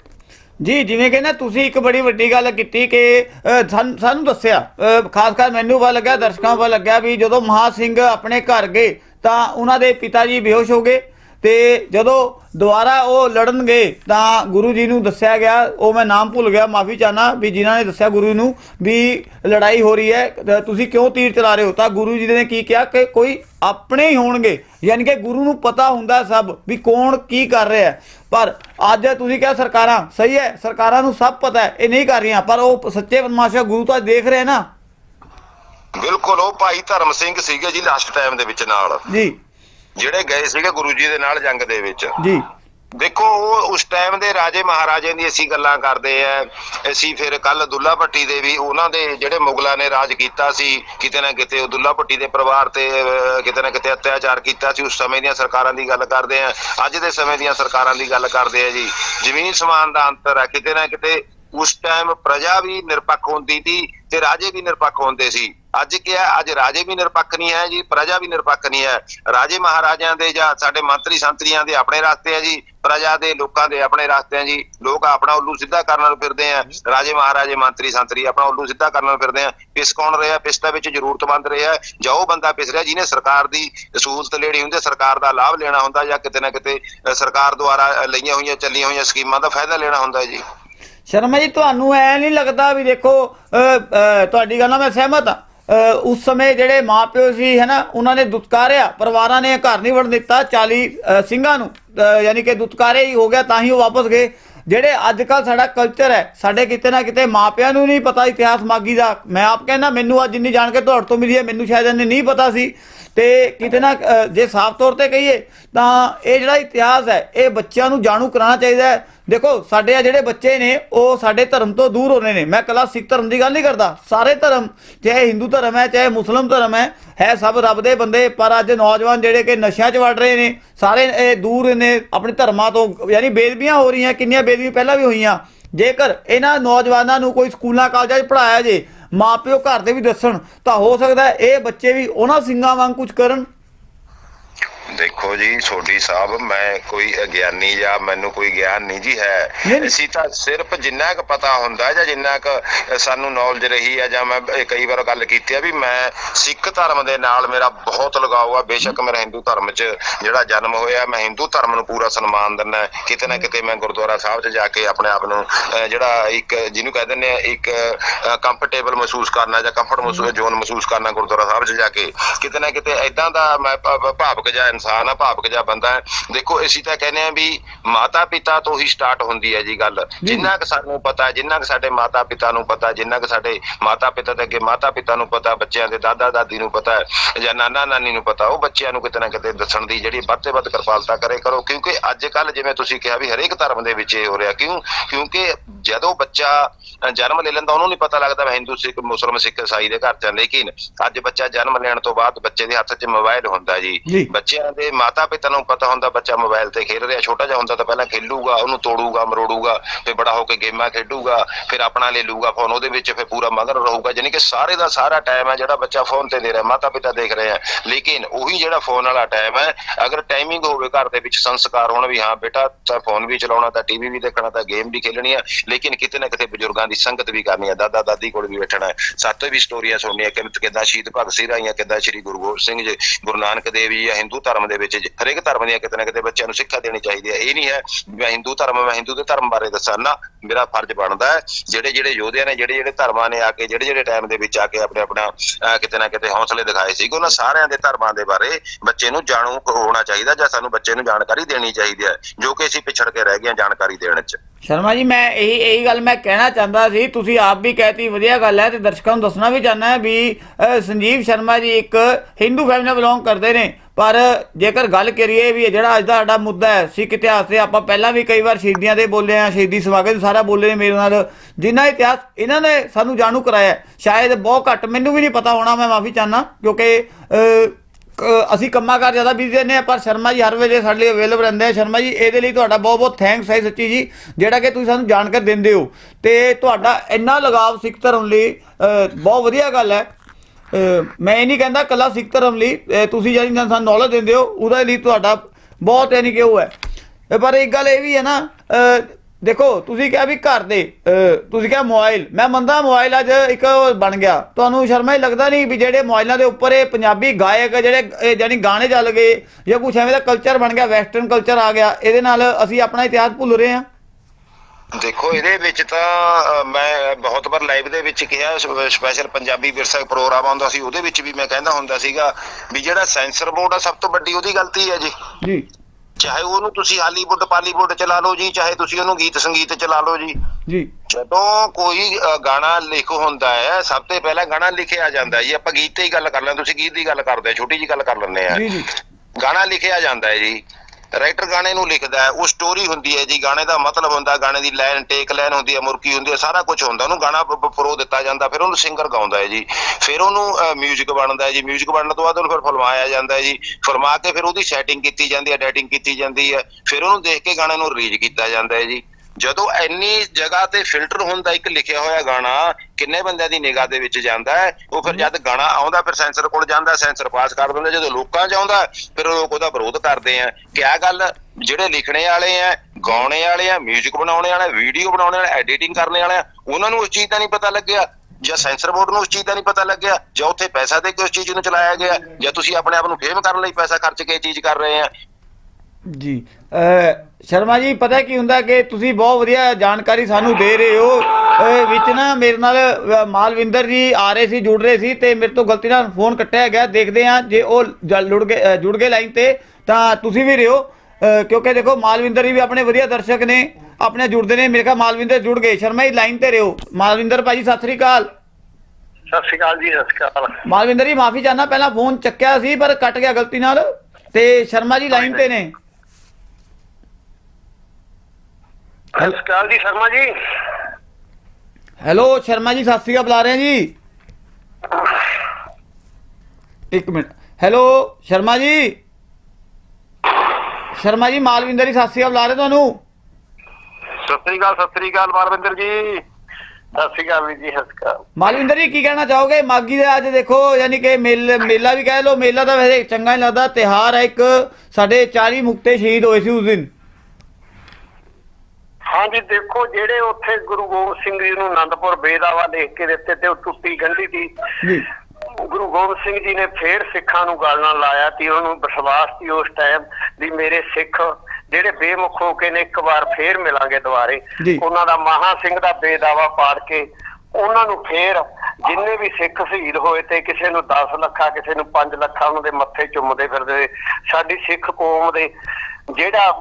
ਜੀ, ਜਿਵੇਂ ਕਿ ਨਾ ਤੁਸੀਂ ਇੱਕ ਬੜੀ ਵੱਡੀ ਗੱਲ ਕੀਤੀ ਕਿ ਸਾਨੂੰ ਸਾਨੂੰ ਦੱਸਿਆ ਖਾਸ ਕਰ ਮੈਨੂੰ ਵਾ ਲੱਗਿਆ, ਦਰਸ਼ਕਾਂ ਵਾ ਲੱਗਿਆ ਵੀ ਜਦੋਂ ਮਹਾ ਸਿੰਘ ਆਪਣੇ ਘਰ ਗਏ ਤਾਂ ਉਹਨਾਂ ਦੇ ਪਿਤਾ ਜੀ ਬੇਹੋਸ਼ ਹੋ ਗਏ। ਤੇ ਜਦੋਂ ਦੁਬਾਰਾ ਉਹ ਲੜਨਗੇ ਤਾਂ ਗੁਰੂ ਜੀ ਨੂੰ ਦੱਸਿਆ ਗਿਆ ਉਹ ਮੈਂ ਨਾਮ ਭੁੱਲ ਗਿਆ ਮਾਫੀ ਚਾਹਨਾ ਵੀ ਜਿਨ੍ਹਾਂ ਨੇ ਦੱਸਿਆ ਗੁਰੂ ਨੂੰ ਵੀ ਲੜਾਈ ਹੋ ਰਹੀ ਹੈ ਤੁਸੀਂ ਕਿਉਂ ਤੀਰ ਚਲਾ ਰਹੇ ਹੋ? ਤਾਂ ਗੁਰੂ ਜੀ ਨੇ ਕੀ ਕਿਹਾ ਕਿ ਕੋਈ ਆਪਣੇ ਹੀ ਹੋਣਗੇ ਯਾਨੀ ਕਿ ਗੁਰੂ ਨੂੰ ਪਤਾ ਹੁੰਦਾ ਸਭ ਵੀ ਕੌਣ ਕੀ ਕਰ ਰਿਹਾ ਹੈ। ਪਰ ਅੱਜ ਤੁਸੀਂ ਕਿਹਾ ਸਰਕਾਰਾਂ ਸਹੀ ਹੈ ਸਰਕਾਰਾਂ ਨੂੰ ਸਭ ਪਤਾ ਹੈ ਇਹ ਨਹੀਂ ਕਰ ਰਹੀਆਂ ਪਰ ਉਹ ਸੱਚੇ ਪਰਮਾਤਮਾ ਗੁਰੂ ਤਾਂ ਦੇਖ ਰਹੇ ਨਾ। ਬਿਲਕੁਲ ਉਹ ਭਾਈ ਧਰਮ ਸਿੰਘ ਸੀਗੇ ਜੀ ਲਾਸਟ ਟਾਈਮ ਦੇ ਵਿੱਚ ਨਾਲ। ਜੀ। ਜਿਹੜੇ ਗਏ ਸੀਗੇ ਗੁਰੂ ਜੀ ਦੇ ਨਾਲ ਜੰਗ ਦੇ ਵਿੱਚ। ਜੀ। ਦੇਖੋ ਉਹ ਉਸ ਟਾਈਮ ਦੇ ਰਾਜੇ ਮਹਾਰਾਜੇ ਦੀ ਅਸੀਂ ਗੱਲਾਂ ਕਰਦੇ ਆ। ਅਸੀਂ ਫਿਰ ਕੱਲ ਦੁੱਲਾ ਭੱਟੀ ਦੇ ਵੀ ਉਹਨਾਂ ਦੇ ਜਿਹੜੇ ਮੁਗਲਾਂ ਨੇ ਰਾਜ ਕੀਤਾ ਸੀ ਕਿਤੇ ਨਾ ਕਿਤੇ ਉਹ ਦੁੱਲਾ ਭੱਟੀ ਦੇ ਪਰਿਵਾਰ ਤੇ ਕਿਤੇ ਨਾ ਕਿਤੇ ਅਤਿਆਚਾਰ ਕੀਤਾ ਸੀ। ਉਸ ਸਮੇਂ ਦੀਆਂ ਸਰਕਾਰਾਂ ਦੀ ਗੱਲ ਕਰਦੇ ਆ। ਅੱਜ ਦੇ ਸਮੇਂ ਦੀਆਂ ਸਰਕਾਰਾਂ ਦੀ ਗੱਲ ਕਰਦੇ ਆ ਜੀ। ਜ਼ਮੀਨ ਸਮਾਨ ਦਾ ਅੰਤਰ ਹੈ ਕਿਤੇ ਨਾ ਕਿਤੇ ਉਸ ਟਾਈਮ ਪ੍ਰਜਾ ਵੀ ਨਿਰਪੱਖ ਹੁੰਦੀ ਸੀ ਤੇ ਰਾਜੇ ਵੀ ਨਿਰਪੱਖ ਹੁੰਦੇ ਸੀ। ਅੱਜ ਕੀ ਹੈ? ਅੱਜ ਰਾਜੇ ਵੀ ਨਿਰਪੱਖ ਨਹੀਂ ਹੈ ਜੀ, ਪ੍ਰਜਾ ਵੀ ਨਿਰਪੱਖ ਨਹੀਂ ਹੈ। ਰਾਜੇ ਮਹਾਰਾਜਿਆਂ ਦੇ ਜਾਂ ਸਾਡੇ ਮੰਤਰੀ ਸੰਤਰੀਆਂ ਦੇ ਆਪਣੇ ਰਸਤੇ ਆ ਜੀ, ਪ੍ਰਜਾ ਦੇ ਲੋਕਾਂ ਦੇ ਆਪਣੇ ਰਸਤੇ ਆ ਜੀ। ਲੋਕ ਆਪਣਾ ਉੱਲੂ ਸਿੱਧਾ ਕਰਨ ਨਾਲ ਫਿਰਦੇ ਆ ਰਾਜੇ ਮਹਾਰਾਜੇ, ਮੰਤਰੀ ਸੰਤਰੀ ਆਪਣਾ ਉੱਲੂ ਸਿੱਧਾ ਕਰਨ ਨਾਲ ਫਿਰਦੇ ਆ ਪਿਸ ਕੌਣ ਰਿਹਾ? ਪਿਸ ਵਿੱਚ ਜ਼ਰੂਰਤਮੰਦ ਰਿਹਾ ਜਾਂ ਉਹ ਬੰਦਾ ਪਿਸ ਰਿਹਾ ਜਿਹਨੇ ਸਰਕਾਰ ਦੀ ਸਹੂਲਤ ਲੈਣੀ ਹੁੰਦੀ ਸਰਕਾਰ ਦਾ ਲਾਭ ਲੈਣਾ ਹੁੰਦਾ ਜਾਂ ਕਿਤੇ ਨਾ ਕਿਤੇ ਸਰਕਾਰ ਦੁਆਰਾ ਲਈਆਂ ਹੋਈਆਂ, ਚੱਲੀਆਂ ਹੋਈਆਂ ਸਕੀਮਾਂ ਦਾ ਫਾਇਦਾ ਲੈਣਾ ਹੁੰਦਾ ਜੀ। ਸ਼ਰਮਾ ਜੀ, ਤੁਹਾਨੂੰ ਐ ਨਹੀਂ ਲੱਗਦਾ ਵੀ ਦੇਖੋ ਤੁਹਾਡੀ ਗੱਲ ਨਾਲ ਮੈਂ ਸਹਿਮਤ ਹਾਂ। ਉਸ ਸਮੇਂ ਜਿਹੜੇ ਮਾਪਿਓ ਸੀ ਹੈ ਨਾ ਉਹਨਾਂ ਨੇ ਦੁਤਕਾਰਿਆ। ਪਰਿਵਾਰਾਂ ਨੇ ਘਰ ਨਹੀਂ ਵੜਨ ਦਿੱਤਾ 40 ਸਿੰਘਾਂ ਨੂੰ। ਯਾਨੀ ਕਿ ਦੁਤਕਾਰੇ ਹੀ ਹੋ ਗਿਆ, ਤਾਂ ਹੀ ਉਹ ਵਾਪਸ ਗਏ। ਜਿਹੜੇ ਅੱਜ ਕੱਲ ਸਾਡਾ ਕਲਚਰ ਹੈ, ਸਾਡੇ ਕਿਤੇ ਨਾ ਕਿਤੇ ਮਾਪਿਆਂ ਨੂੰ ਨਹੀਂ ਪਤਾ ਇਤਿਹਾਸ ਮਾਗੀ ਦਾ। ਮੈਂ ਆਪ ਕਹਿੰਦਾ, ਮੈਨੂੰ ਅੱਜ ਜਿੰਨੀ ਜਾਣ ਕੇ ਤੁਹਾਡੇ ਤੋਂ ਮਿਲੀ ਹੈ, ਮੈਨੂੰ ਸ਼ਾਇਦ ਇਹਨੇ ਨਹੀਂ ਪਤਾ ਸੀ। ਤੇ ਕਿਤੇ ਨਾ ਜੇ ਸਾਫ਼ ਤੌਰ ਤੇ ਕਹੀਏ, ਤਾਂ ਇਹ ਜਿਹੜਾ ਇਤਿਹਾਸ ਹੈ, ਇਹ ਬੱਚਿਆਂ ਨੂੰ ਜਾਣੂ ਕਰਾਉਣਾ ਚਾਹੀਦਾ ਹੈ। ਦੇਖੋ, ਸਾਡੇ ਆ ਜਿਹੜੇ ਬੱਚੇ ਨੇ, ਉਹ ਸਾਡੇ ਧਰਮ ਤੋਂ ਦੂਰ ਹੋ ਰਹੇ ਨੇ। ਮੈਂ ਕਲਾ ਸਿੱਖ ਧਰਮ ਦੀ ਗੱਲ ਨਹੀਂ ਕਰਦਾ। ਸਾਰੇ ਧਰਮ, ਚਾਹੇ ਹਿੰਦੂ ਧਰਮ ਹੈ, ਚਾਹੇ ਮੁਸਲਮ ਧਰਮ ਹੈ ਹੈ ਸਭ ਰੱਬ ਦੇ ਬੰਦੇ। ਪਰ ਅੱਜ ਨੌਜਵਾਨ ਜਿਹੜੇ ਕਿ ਨਸ਼ਿਆਂ 'ਚ ਵੜ ਰਹੇ ਨੇ, ਸਾਰੇ ਇਹ ਦੂਰ ਨੇ, ਆਪਣੇ ਧਰਮਾਂ ਤੋਂ, ਯਾਨੀ ਬੇਦਬੀਆਂ ਹੋ ਰਹੀਆਂ, ਕਿੰਨੀਆਂ ਬੇਦਬੀਆਂ ਪਹਿਲਾਂ ਵੀ ਹੋਈਆਂ। ਜੇਕਰ ਇਹਨਾਂ ਨੌਜਵਾਨਾਂ ਨੂੰ ਕੋਈ ਸਕੂਲਾਂ, ਕਾਲਜਾਂ 'ਚ ਪੜਾਇਆ ਜੇ ਮਾਪਿਓ ਘਰ ਦੇ ਵੀ ਦੱਸਣ, ਤਾਂ ਹੋ ਸਕਦਾ ਇਹ ਬੱਚੇ ਵੀ ਉਹਨਾਂ ਸਿੰਘਾਂ ਵਾਂਗ ਕੁਝ ਕਰਨ। ਦੇਖੋ ਜੀ ਸੋਢੀ ਸਾਹਿਬ ਮੈਂ ਕੋਈ ਅਗਿਆਨੀ ਜਾਂ ਮੈਨੂੰ ਕੋਈ ਗਿਆਨ ਨਹੀਂ ਜੀ ਹੈ। ਅਸੀਂ ਤਾਂ ਸਿਰਫ ਜਿੰਨਾ ਕੁ ਪਤਾ ਹੁੰਦਾ ਜਾਂ ਜਿੰਨਾ ਕੁ ਸਾਨੂੰ ਨੌਲੇਜ ਰਹੀ ਹੈ ਜਾਂ ਮੈਂ ਕਈ ਵਾਰ ਗੱਲ ਕੀਤੀ ਆ ਵੀ ਮੈਂ ਸਿੱਖ ਧਰਮ ਦੇ ਨਾਲ ਮੇਰਾ ਬਹੁਤ ਲਗਾਓ ਆ ਬੇਸ਼ੱਕ ਮੇਰਾ ਹਿੰਦੂ ਧਰਮ 'ਚ ਜਿਹੜਾ ਜਨਮ ਹੋਇਆ ਮੈਂ ਹਿੰਦੂ ਧਰਮ ਨੂੰ ਪੂਰਾ ਸਨਮਾਨ ਦਿੰਦਾ। ਕਿਤੇ ਨਾ ਕਿਤੇ ਮੈਂ ਗੁਰਦੁਆਰਾ ਸਾਹਿਬ 'ਚ ਜਾ ਕੇ ਆਪਣੇ ਆਪ ਨੂੰ ਜਿਹੜਾ ਇੱਕ ਜਿਹਨੂੰ ਕਹਿ ਦਿੰਦੇ ਆ ਇੱਕ ਕੰਫਰਟੇਬਲ ਮਹਿਸੂਸ ਕਰਨਾ ਜਾਂ ਕੰਫਰਟ ਮਹਿਸੂਸ ਜ਼ੋਨ ਮਹਿਸੂਸ ਕਰਨਾ ਗੁਰਦੁਆਰਾ ਸਾਹਿਬ 'ਚ ਜਾ ਕੇ ਕਿਤੇ ਨਾ ਕਿਤੇ ਐਦਾਂ ਦਾ ਮੈਂ ਭਾਵਕ ਜਿਹਾ ਇਨਸਾਨ ਆ ਭਾਵਕ ਜਿਹਾ ਬੰਦਾ ਹੈ। ਦੇਖੋ ਅਸੀਂ ਤਾਂ ਕਹਿੰਦੇ ਆ ਵੀ ਮਾਤਾ ਪਿਤਾ ਤੋਂ ਹੀ ਸਟਾਰਟ ਹੁੰਦੀ ਹੈ ਜੀ ਗੱਲ। ਜਿੰਨਾ ਕੁ ਸਾਨੂੰ ਪਤਾ ਜਿੰਨਾ ਕੁ ਸਾਡੇ ਮਾਤਾ ਪਿਤਾ ਨੂੰ ਪਤਾ ਜਿੰਨਾ ਕੁ ਸਾਡੇ ਮਾਤਾ ਪਿਤਾ ਦੇ ਅੱਗੇ ਮਾਤਾ ਪਿਤਾ ਨੂੰ ਪਤਾ ਬੱਚਿਆਂ ਦੇ ਦਾਦਾ ਦਾਦੀ ਨੂੰ ਪਤਾ ਜਾਂ ਨਾਨਾ ਨਾਨੀ ਨੂੰ ਪਤਾ ਉਹ ਬੱਚਿਆਂ ਨੂੰ ਕਿਤੇ ਨਾ ਕਿਤੇ ਦੱਸਣ ਦੀ ਜਿਹੜੀ ਵੱਧ ਤੋਂ ਵੱਧ ਕਿਰਪਾਲਤਾ ਕਰੇ ਕਰੋ। ਕਿਉਂਕਿ ਅੱਜ ਕੱਲ ਜਿਵੇਂ ਤੁਸੀਂ ਕਿਹਾ ਵੀ ਹਰੇਕ ਧਰਮ ਦੇ ਵਿੱਚ ਇਹ ਹੋ ਰਿਹਾ ਕਿਉਂ? ਕਿਉਂਕਿ ਜਦੋਂ ਬੱਚਾ ਜਨਮ ਲੈ ਲੈਂਦਾ ਉਹਨੂੰ ਨਹੀਂ ਪਤਾ ਲੱਗਦਾ ਮੈਂ ਹਿੰਦੂ ਸਿੱਖ ਮੁਸਲਮਾਨ ਸਿੱਖ ਈਸਾਈ ਦੇ ਘਰ ਚ ਹਾਂ। ਲੇਕਿਨ ਅੱਜ ਬੱਚਾ ਜਨਮ ਲੈਣ ਤੋਂ ਬਾਅਦ ਬੱਚੇ ਦੇ ਹੱਥ 'ਚ ਮੋਬਾਈਲ ਹੁੰਦਾ ਜੀ। ਬੱਚਿਆਂ ਦੇ ਮਾਤਾ ਪਿਤਾ ਨੂੰ ਪਤਾ ਹੁੰਦਾ ਬੱਚਾ ਮੋਬਾਈਲ ਤੇ ਖੇਡ ਰਿਹਾ, ਛੋਟਾ ਜਿਹਾ ਹੁੰਦਾ ਤਾਂ ਪਹਿਲਾਂ ਖੇਲੂਗਾ, ਉਹਨੂੰ ਤੋੜੂਗਾ, ਮਰੋੜੂਗਾ, ਫਿਰ ਬੜਾ ਹੋ ਕੇ ਗੇਮਾਂ ਖੇਡੂਗਾ, ਫਿਰ ਆਪਣਾ ਲੈ ਲੂਗਾ ਫੋਨ ਉਹਦੇ ਵਿੱਚ, ਫਿਰ ਪੂਰਾ ਮਗਰ ਰਹੂਗਾ ਜਾਨੀ ਕਿ ਸਾਰੇ ਦਾ ਸਾਰਾ ਟਾਈਮ ਹੈ ਜਿਹੜਾ ਬੱਚਾ ਫੋਨ ਤੇ ਦੇ ਰਿਹਾ ਮਾਤਾ ਪਿਤਾ ਦੇਖ ਰਹੇ ਆ। ਲੇਕਿਨ ਉਹੀ ਜਿਹੜਾ ਫੋਨ ਵਾਲਾ ਟਾਈਮ ਹੈ ਅਗਰ ਟਾਈਮਿੰਗ ਹੋਵੇ ਘਰ ਦੇ ਵਿੱਚ ਸੰਸਕਾਰ ਹੋਣ ਵੀ ਹਾਂ, ਬੇਟਾ ਤਾਂ ਫੋਨ ਵੀ ਚਲਾਉਣਾ, ਤਾਂ ਟੀਵੀ ਵੀ ਦੇਖਣਾ, ਤਾਂ ਗੇਮ ਵੀ ਖੇਲਣੀ ਆ, ਲੇਕਿਨ ਕਿਤੇ ਨਾ ਕਿਤੇ ਬਜ਼ੁਰਗਾਂ ਦੀ ਸੰਗਤ ਵੀ ਕਰਨੀ ਆ, ਦਾਦਾ ਦਾਦੀ ਕੋਲ ਵੀ ਬੈਠਣਾ। ਹੈ ਸਾਤੋਂ ਵੀ ਸਟੋਰੀਆਂ ਸੁਣਨੀਆਂ ਕਿ ਕਿੱਦਾਂ ਸ਼ਹੀਦ ਭਗਤ ਸਿੰਘ ਆਈਆਂ ਕਿੱਦਾਂ ਸ਼੍ਰੀ ਗੁਰੂ ਗੋਬਿੰਦ ਸਿੰਘ ਜੀ, ਗੁਰੂ ਨਾਨਕ ਦੇਵ ਜੀ ਜਾਂ ਹਿੰਦੂ ਧਰਮ ਧਰਮ ਦੇ ਵਿੱਚ ਹਰੇਕ ਧਰਮ ਦੀਆਂ ਕਿਤੇ ਨਾ ਕਿਤੇ ਬੱਚਿਆਂ ਨੂੰ ਸਿੱਖਿਆ ਦੇਣੀ ਚਾਹੀਦੀ ਹੈ। ਇਹ ਨਹੀਂ ਹੈ ਮੈਂ ਹਿੰਦੂ ਧਰਮ, ਮੈਂ ਹਿੰਦੂ ਦੇ ਧਰਮ ਬਾਰੇ ਦੱਸਾਂ। ਨਾ, ਮੇਰਾ ਫਰਜ਼ ਬਣਦਾ ਹੈ ਜਿਹੜੇ ਜਿਹੜੇ ਯੋਧਿਆਂ ਨੇ, ਜਿਹੜੇ ਜਿਹੜੇ ਧਰਮਾਂ ਨੇ ਆ ਕੇ, ਜਿਹੜੇ ਜਿਹੜੇ ਟਾਈਮ ਦੇ ਵਿੱਚ ਆ ਕੇ ਆਪਣੇ ਆਪਣਾ ਕਿਤੇ ਨਾ ਕਿਤੇ ਹੌਸਲੇ ਦਿਖਾਏ ਸੀ, ਉਹਨਾਂ ਸਾਰਿਆਂ ਦੇ ਧਰਮਾਂ ਦੇ ਬਾਰੇ ਬੱਚੇ ਨੂੰ ਜਾਣੂ ਹੋਣਾ ਚਾਹੀਦਾ ਜਾਂ ਸਾਨੂੰ ਬੱਚੇ ਨੂੰ ਜਾਣਕਾਰੀ ਦੇਣੀ ਚਾਹੀਦੀ ਹੈ, ਜੋ ਕਿ ਅਸੀਂ ਪਿਛੜ ਕੇ ਰਹਿ ਗਏ ਜਾਣਕਾਰੀ ਦੇਣ 'ਚ। ਸ਼ਰਮਾ ਜੀ, ਮੈਂ ਇਹੀ ਇਹੀ ਗੱਲ ਮੈਂ ਕਹਿਣਾ ਚਾਹੁੰਦਾ ਸੀ, ਤੁਸੀਂ ਆਪ ਵੀ ਕਹਿਤੀ, ਵਧੀਆ ਗੱਲ ਹੈ ਤੇ ਦਰਸ਼ਕਾਂ ਨੂੰ ਦੱਸਣਾ ਵੀ ਚਾਹੁੰਦਾ ਵੀ ਸੰਜੀਵ ਸ਼ਰਮਾ ਜੀ ਇੱਕ ਹਿੰਦੂ ਫੈਮਿਲੀ ਨਾਲ ਬਿਲੋਂਗ ਕਰਦੇ ਨੇ। ਪਰ ਜੇਕਰ ਗੱਲ ਕਰੀਏ ਵੀ ਇਹ ਜਿਹੜਾ ਅੱਜ ਦਾ ਸਾਡਾ ਮੁੱਦਾ ਹੈ, ਸਿੱਖ ਇਤਿਹਾਸ ਤੇ ਆਪਾਂ ਪਹਿਲਾਂ ਵੀ ਕਈ ਵਾਰ ਸ਼ਹੀਦੀਆਂ ਦੇ ਬੋਲੇ ਆ, ਸ਼ਹੀਦੀ ਸਵਾਗਤ ਸਾਰਾ ਬੋਲੇ ਨੇ ਮੇਰੇ ਨਾਲ। ਜਿੰਨਾ ਇਤਿਹਾਸ ਇਹਨਾਂ ਨੇ ਸਾਨੂੰ ਜਾਣੂ ਕਰਾਇਆ ਸ਼ਾਇਦ ਬਹੁਤ ਘੱਟ, ਮੈਨੂੰ ਵੀ ਨਹੀਂ ਪਤਾ ਹੋਣਾ, ਮੈਂ ਮਾਫੀ ਚਾਹਨਾ ਕਿਉਂਕਿ ਅਸੀਂ ਕੰਮਾਂ ਕਾਰ ਜ਼ਿਆਦਾ ਬਿਜ਼ੀ ਰਹਿੰਦੇ ਆ ਪਰ ਸ਼ਰਮਾ ਜੀ ਹਰ ਵੇਲੇ ਸਾਡੇ ਲਈ ਅਵੇਲੇਬਲ ਰਹਿੰਦੇ ਆ। ਸ਼ਰਮਾ ਜੀ, ਇਹਦੇ ਲਈ ਤੁਹਾਡਾ ਬਹੁਤ ਬਹੁਤ ਥੈਂਕਸ ਹੈ ਸੱਚੀ ਜੀ, ਜਿਹੜਾ ਕਿ ਤੁਸੀਂ ਸਾਨੂੰ ਜਾਣਕਾਰੀ ਦਿੰਦੇ ਹੋ। ਤੇ ਤੁਹਾਡਾ ਇੰਨਾ ਲਗਾਵ ਸਿੱਖ ਧਰਮ ਲਈ ਬਹੁਤ ਵਧੀਆ ਗੱਲ ਹੈ। ਮੈਂ ਇਹ ਨਹੀਂ ਕਹਿੰਦਾ ਕੱਲਾ ਸਿੱਖ ਧਰਮ ਲਈ ਤੁਸੀਂ ਜਿਹੜੀ ਸਾਨੂੰ ਨੌਲੇਜ ਦਿੰਦੇ ਹੋ, ਉਹਦੇ ਲਈ ਤੁਹਾਡਾ ਬਹੁਤ ਯਾਨੀ ਕਿ ਉਹ ਹੈ। ਪਰ ਇੱਕ ਗੱਲ ਇਹ ਵੀ ਹੈ ਨਾ ਦੇਖੋ, ਤੁਸੀਂ ਕਿਹਾ ਵੀ ਘਰ ਦੇ ਤੁਸੀਂ ਕਿਹਾ ਮੋਬਾਈਲ ਮੈਂ ਮੰਨਦਾ ਮੋਬਾਈਲ ਅੱਜ ਇੱਕ ਬਣ ਗਿਆ। ਤੁਹਾਨੂੰ ਸ਼ਰਮਾ ਹੀ ਲੱਗਦਾ ਨਹੀਂ ਵੀ ਜਿਹੜੇ ਮੋਬਾਈਲਾਂ ਦੇ ਉੱਪਰ ਇਹ ਪੰਜਾਬੀ ਗਾਇਕ ਜਿਹੜੇ, ਇਹ ਗਾਣੇ ਚੱਲ ਗਏ ਜਾਂ ਕੁਛ ਐਵੇਂ ਦਾ ਕਲਚਰ ਬਣ ਗਿਆ ਵੈਸਟਰਨ ਕਲਚਰ ਆ ਗਿਆ, ਇਹਦੇ ਨਾਲ ਅਸੀਂ ਆਪਣਾ ਇਤਿਹਾਸ ਭੁੱਲ ਰਹੇ ਹਾਂ। ਦੇਖੋ ਇਹਦੇ ਵਿੱਚ ਤਾਂ ਮੈਂ ਬਹੁਤ ਵਾਰ ਲਾਈਵ ਦੇ ਵਿੱਚ ਕਿਹਾ ਸਪੈਸ਼ਲ ਪੰਜਾਬੀ ਵਿਰਸਾ ਪ੍ਰੋਗਰਾਮ ਆਉਂਦਾ ਸੀ ਉਹਦੇ ਵਿੱਚ ਵੀ ਮੈਂ ਕਹਿੰਦਾ ਹੁੰਦਾ ਸੀਗਾ ਵੀ ਜਿਹੜਾ ਸੈਂਸਰ ਬੋਰਡ ਆ ਸਭ ਤੋਂ ਵੱਡੀ ਉਹਦੀ ਗਲਤੀ ਹੈ ਜੀ। ਜੀ। ਚਾਹੇ ਉਹਨੂੰ ਤੁਸੀਂ ਹਾਲੀਵੁੱਡ ਪਾਲੀਵੁੱਡ ਚਲਾ ਲਓ ਜੀ ਚਾਹੇ ਤੁਸੀਂ ਉਹਨੂੰ ਗੀਤ ਸੰਗੀਤ ਚਲਾ ਲਓ ਜੀ। ਜੀ। ਜਦੋਂ ਕੋਈ ਗਾਣਾ ਲਿਖ ਹੁੰਦਾ ਹੈ ਸਭ ਤੋਂ ਪਹਿਲਾਂ ਗਾਣਾ ਲਿਖਿਆ ਜਾਂਦਾ ਹੈ ਜੀ। ਆਪਾਂ ਗੀਤ ਤੇ ਹੀ ਗੱਲ ਕਰ ਲੈਂਦੇ ਤੁਸੀਂ ਗੀਤ ਦੀ ਗੱਲ ਕਰਦੇ ਛੋਟੀ ਜੀ ਗੱਲ ਕਰ ਲੈਂਦੇ ਆ ਜੀ ਜੀ। ਗਾਣਾ ਲਿਖਿਆ ਜਾਂਦਾ ਹੈ ਜੀ। ਰਾਈਟਰ ਗਾਣੇ ਨੂੰ ਲਿਖਦਾ ਹੈ, ਉਹ ਸਟੋਰੀ ਹੁੰਦੀ ਹੈ ਜੀ, ਗਾਣੇ ਦਾ ਮਤਲਬ ਹੁੰਦਾ, ਗਾਣੇ ਦੀ ਲਾਈਨ ਟੇਕ ਲਾਈਨ ਹੁੰਦੀ ਹੈ, ਮੁਰਕੀ ਹੁੰਦੀ ਹੈ, ਸਾਰਾ ਕੁਝ ਹੁੰਦਾ, ਉਹਨੂੰ ਗਾਣਾ ਪ੍ਰੋ ਦਿੱਤਾ ਜਾਂਦਾ, ਫਿਰ ਉਹਨੂੰ ਸਿੰਗਰ ਗਾਉਂਦਾ ਹੈ ਜੀ। ਫਿਰ ਉਹਨੂੰ ਮਿਊਜ਼ਿਕ ਬਣਦਾ ਹੈ ਜੀ ਮਿਊਜ਼ਿਕ ਬਣਨ ਤੋਂ ਬਾਅਦ ਉਹਨੂੰ ਫਿਰ ਫਰਮਾਇਆ ਜਾਂਦਾ ਹੈ ਜੀ। ਫਰਮਾ ਕੇ ਫਿਰ ਉਹਦੀ ਸੈਟਿੰਗ ਕੀਤੀ ਜਾਂਦੀ ਹੈ ਡੈਟਿੰਗ ਕੀਤੀ ਜਾਂਦੀ ਹੈ, ਫਿਰ ਉਹਨੂੰ ਦੇਖ ਕੇ ਗਾਣੇ ਨੂੰ ਰਿਲੀਜ਼ ਕੀਤਾ ਜਾਂਦਾ ਹੈ ਜੀ। ਜਦੋਂ ਇੰਨੀ ਜਗ੍ਹਾ ਤੇ ਫਿਲਟਰ ਹੁੰਦਾ ਇੱਕ ਲਿਖਿਆ ਹੋਇਆ ਗਾਣਾ ਕਿੰਨੇ ਬੰਦਿਆਂ ਦੀ ਨਿਗਾਹ ਦੇ ਵਿੱਚ ਜਾਂਦਾ ਹੈ ਉਹ ਫਿਰ ਜਦ ਗਾਣਾ ਆਉਂਦਾ ਫਿਰ ਸੈਂਸਰ ਕੋਲ ਜਾਂਦਾ ਸੈਂਸਰ ਪਾਸ ਕਰ ਦਿੰਦਾ ਜਦੋਂ ਲੋਕਾਂ 'ਚ ਆਉਂਦਾ ਫਿਰ ਲੋਕ ਉਹਦਾ ਵਿਰੋਧ ਕਰਦੇ ਆ। ਕਿਆ ਗੱਲ ਜਿਹੜੇ ਲਿਖਣੇ ਵਾਲੇ ਆ ਗਾਉਣੇ ਵਾਲੇ ਆ 뮤직 ਬਣਾਉਣੇ ਵਾਲੇ ਵੀਡੀਓ ਬਣਾਉਣੇ ਵਾਲੇ ਐਡੀਟਿੰਗ ਕਰਨੇ ਵਾਲੇ ਆ ਉਹਨਾਂ ਨੂੰ ਉਸ ਚੀਜ਼ ਦਾ ਨਹੀਂ ਪਤਾ ਲੱਗਿਆ। ਜਾਂ ਸੈਂਸਰ ਬੋਰਡ ਨੂੰ ਉਸ ਚੀਜ਼ ਦਾ ਨਹੀਂ ਪਤਾ ਲੱਗਿਆ ਜਾਂ ਉੱਥੇ ਪੈਸਾ ਦੇ ਕੇ ਉਸ ਚੀਜ਼ ਨੂੰ ਚਲਾਇਆ ਗਿਆ ਜਾਂ ਤੁਸੀਂ ਆਪਣੇ ਆਪ ਨੂੰ ਫੇਮ ਕਰਨ ਲਈ ਪੈਸਾ ਖਰਚ ਕੇ ਇਹ ਚੀਜ਼ ਕਰ ਰਹੇ ਆ। ਜੀ। ਅ, ਸ਼ਰਮਾ ਜੀ ਪਤਾ ਕੀ ਹੁੰਦਾ ਕਿ ਤੁਸੀਂ ਬਹੁਤ ਵਧੀਆ ਜਾਣਕਾਰੀ ਸਾਨੂੰ ਦੇ ਰਹੇ ਹੋ। ਅ, ਵਿੱਚ ਨਾ ਮੇਰੇ ਨਾਲ ਅ, ਮਾਲਵਿੰਦਰ ਜੀ ਆ ਰਹੇ ਸੀ ਜੁੜ ਰਹੇ ਸੀ ਤੇ ਮੇਰੇ ਤੋਂ ਗਲਤੀ ਨਾਲ ਫੋਨ ਕੱਟਿਆ ਗਿਆ। ਦੇਖਦੇ ਹਾਂ ਜੇ ਉਹ ਜ- ਜੁੜ ਗਏ ਅ, ਜੁੜ ਗਏ ਲਾਈਨ ਤੇ ਤਾਂ ਤੁਸੀਂ ਵੀ ਰਹੋ। ਅ, ਕਿਉਂਕਿ ਦੇਖੋ ਮਾਲਵਿੰਦਰ ਜੀ ਵੀ ਆਪਣੇ ਵਧੀਆ ਦਰਸ਼ਕ ਨੇ ਆਪਣੇ ਜੁੜਦੇ ਨੇ। ਮੇਰੇ ਖਿਆਲ ਮਾਲਵਿੰਦਰ ਜੁੜ ਗਏ। ਸ਼ਰਮਾ ਜੀ ਲਾਈਨ ਤੇ ਰਹੋ। ਮਾਲਵਿੰਦਰ ਭਾਜੀ ਸਤਿ ਸ੍ਰੀ ਅਕਾਲ। ਸਤਿ ਸ਼੍ਰੀ ਅਕਾਲ ਜੀ ਸਤਿ ਸ਼੍ਰੀ ਅਕਾਲ। ਮਾਲਵਿੰਦਰ ਜੀ ਮਾਫੀ ਚਾਹਨਾ ਪਹਿਲਾਂ ਫੋਨ ਚੱਕਿਆ ਸੀ ਪਰ ਕੱਟ ਗਿਆ ਗਲਤੀ ਨਾਲ। ਤੇ ਸ਼ਰਮਾ ਜੀ ਲਾਈਨ ਤੇ ਨੇ। ਸਤਿ ਸ਼੍ਰੀ ਅਕਾਲ ਜੀ ਸ਼ਰਮਾ ਜੀ। ਹੈਲੋ ਸ਼ਰਮਾ ਜੀ ਸਤਿ ਸ੍ਰੀ ਅਕਾਲ ਬੁਲਾ ਰਹੇ ਹਾਂ ਜੀ। ਇੱਕ ਮਿੰਟ। ਹੈਲੋ ਸ਼ਰਮਾ ਜੀ। ਸ਼ਰਮਾ ਜੀ ਮਾਲਵਿੰਦਰ ਜੀ ਸਤਿ ਸ੍ਰੀ ਅਕਾਲ ਬੁਲਾ ਰਹੇ ਤੁਹਾਨੂੰ। ਸਤਿ ਸ੍ਰੀ ਅਕਾਲ ਸਤਿ ਸ੍ਰੀ ਅਕਾਲ ਬਾਰਵਿੰਦਰ ਜੀ। ਸਤਿ ਸ਼੍ਰੀ ਅਕਾਲ ਜੀ ਸਤਿ ਸ਼੍ਰੀ ਅਕਾਲ। ਮਾਲਵਿੰਦਰ ਜੀ ਕੀ ਕਹਿਣਾ ਚਾਹੋਗੇ? ਮਾਗੀ ਦੇ ਅੱਜ ਦੇਖੋ ਯਾਨੀ ਕਿ ਮੇਲ ਮੇਲਾ ਵੀ ਕਹਿ ਲਓ ਮੇਲਾ ਤਾਂ ਵੈਸੇ ਚੰਗਾ ਨਹੀਂ ਲੱਗਦਾ। ਤਿਹਾਰ ਹੈ ਇੱਕ ਸਾਡੇ 40 ਮੁਕਤੇ ਸ਼ਹੀਦ ਹੋਏ ਸੀ ਉਸ ਦਿਨ। ਹਾਂਜੀ ਦੇਖੋ ਜਿਹੜੇ ਉੱਥੇ ਗੁਰੂ ਗੋਬਿੰਦ ਸਿੰਘ ਜੀ ਨੂੰ ਆਨੰਦਪੁਰ ਬੇਦਾਵਾ ਲਿਖ ਕੇ ਦਿੱਤੇ ਤੇ ਉਹ ਟੁੱਟੀ ਗੰਢੀ ਸੀ ਜੀ ਗੁਰੂ ਗੋਬਿੰਦ ਸਿੰਘ ਜੀ ਨੇ ਫੇਰ ਸਿੱਖਾਂ ਨੂੰ ਗੱਲ ਨਾਲ ਲਾਇਆ ਕਿ ਉਹਨੂੰ ਵਿਸ਼ਵਾਸ ਸੀ ਉਸ ਟਾਈਮ ਵੀ ਮੇਰੇ ਸਿੱਖ ਜਿਹੜੇ ਬੇਮੁਖ ਹੋ ਕੇ ਨੇ ਇੱਕ ਵਾਰ ਫੇਰ ਮਿਲਾਂਗੇ ਦੁਬਾਰੇ। ਉਹਨਾਂ ਦਾ ਮਹਾ ਸਿੰਘ ਦਾ ਬੇਦਾਵਾ ਪਾੜ ਕੇ ਉਹਨਾਂ ਨੂੰ ਫੇਰ ਜਿੰਨੇ ਵੀ ਸਿੱਖ ਸ਼ਹੀਦ ਹੋਏ ਤੇ ਕਿਸੇ ਨੂੰ 10 ਲੱਖਾਂ ਕਿਸੇ ਨੂੰ 5 ਲੱਖਾਂ ਉਹਨਾਂ ਦੇ ਮੱਥੇ ਚੁੰਮਦੇ ਫਿਰਦੇ ਸਾਡੀ ਸਿੱਖ ਕੌਮ ਦੇ ਜਿਹੜਾ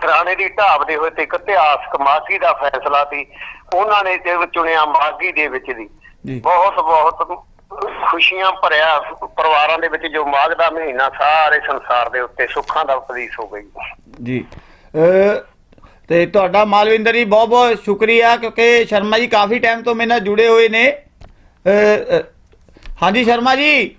ਪੁਰਾਣੇ ਦੀ ਢਾਬਦੇ ਹੋਏ ਤੇ ਇੱਕ ਇਤਿਹਾਸਕ ਮਾਗੀ ਦਾ ਫੈਸਲਾ ਸੀ ਉਹਨਾਂ ਨੇ ਤੇ ਚੁਣਿਆ ਮਾਗੀ ਦੇ ਵਿੱਚ ਦੀ। ਬਹੁਤ ਬਹੁਤ ਖੁਸ਼ੀਆਂ ਭਰਿਆ ਪਰਿਵਾਰਾਂ ਦੇ ਵਿੱਚ ਜੋ ਮਾਘ ਦਾ ਮਹੀਨਾ ਸਾਰੇ ਸੰਸਾਰ ਦੇ ਉੱਤੇ ਸੁੱਖਾਂ ਦਾ ਪ੍ਰਦੀਸ਼ ਹੋ ਗਈ। ਜੀ। ਤੇ ਤੁਹਾਡਾ ਮਾਲਵਿੰਦਰ ਜੀ ਬਹੁਤ ਬਹੁਤ ਸ਼ੁਕਰੀਆ ਕਿਉਂਕਿ ਸ਼ਰਮਾ ਜੀ ਕਾਫੀ ਟਾਈਮ ਤੋਂ ਮੇਰੇ ਨਾਲ ਜੁੜੇ ਹੋਏ ਨੇ। ਹਾਂਜੀ ਸ਼ਰਮਾ ਜੀ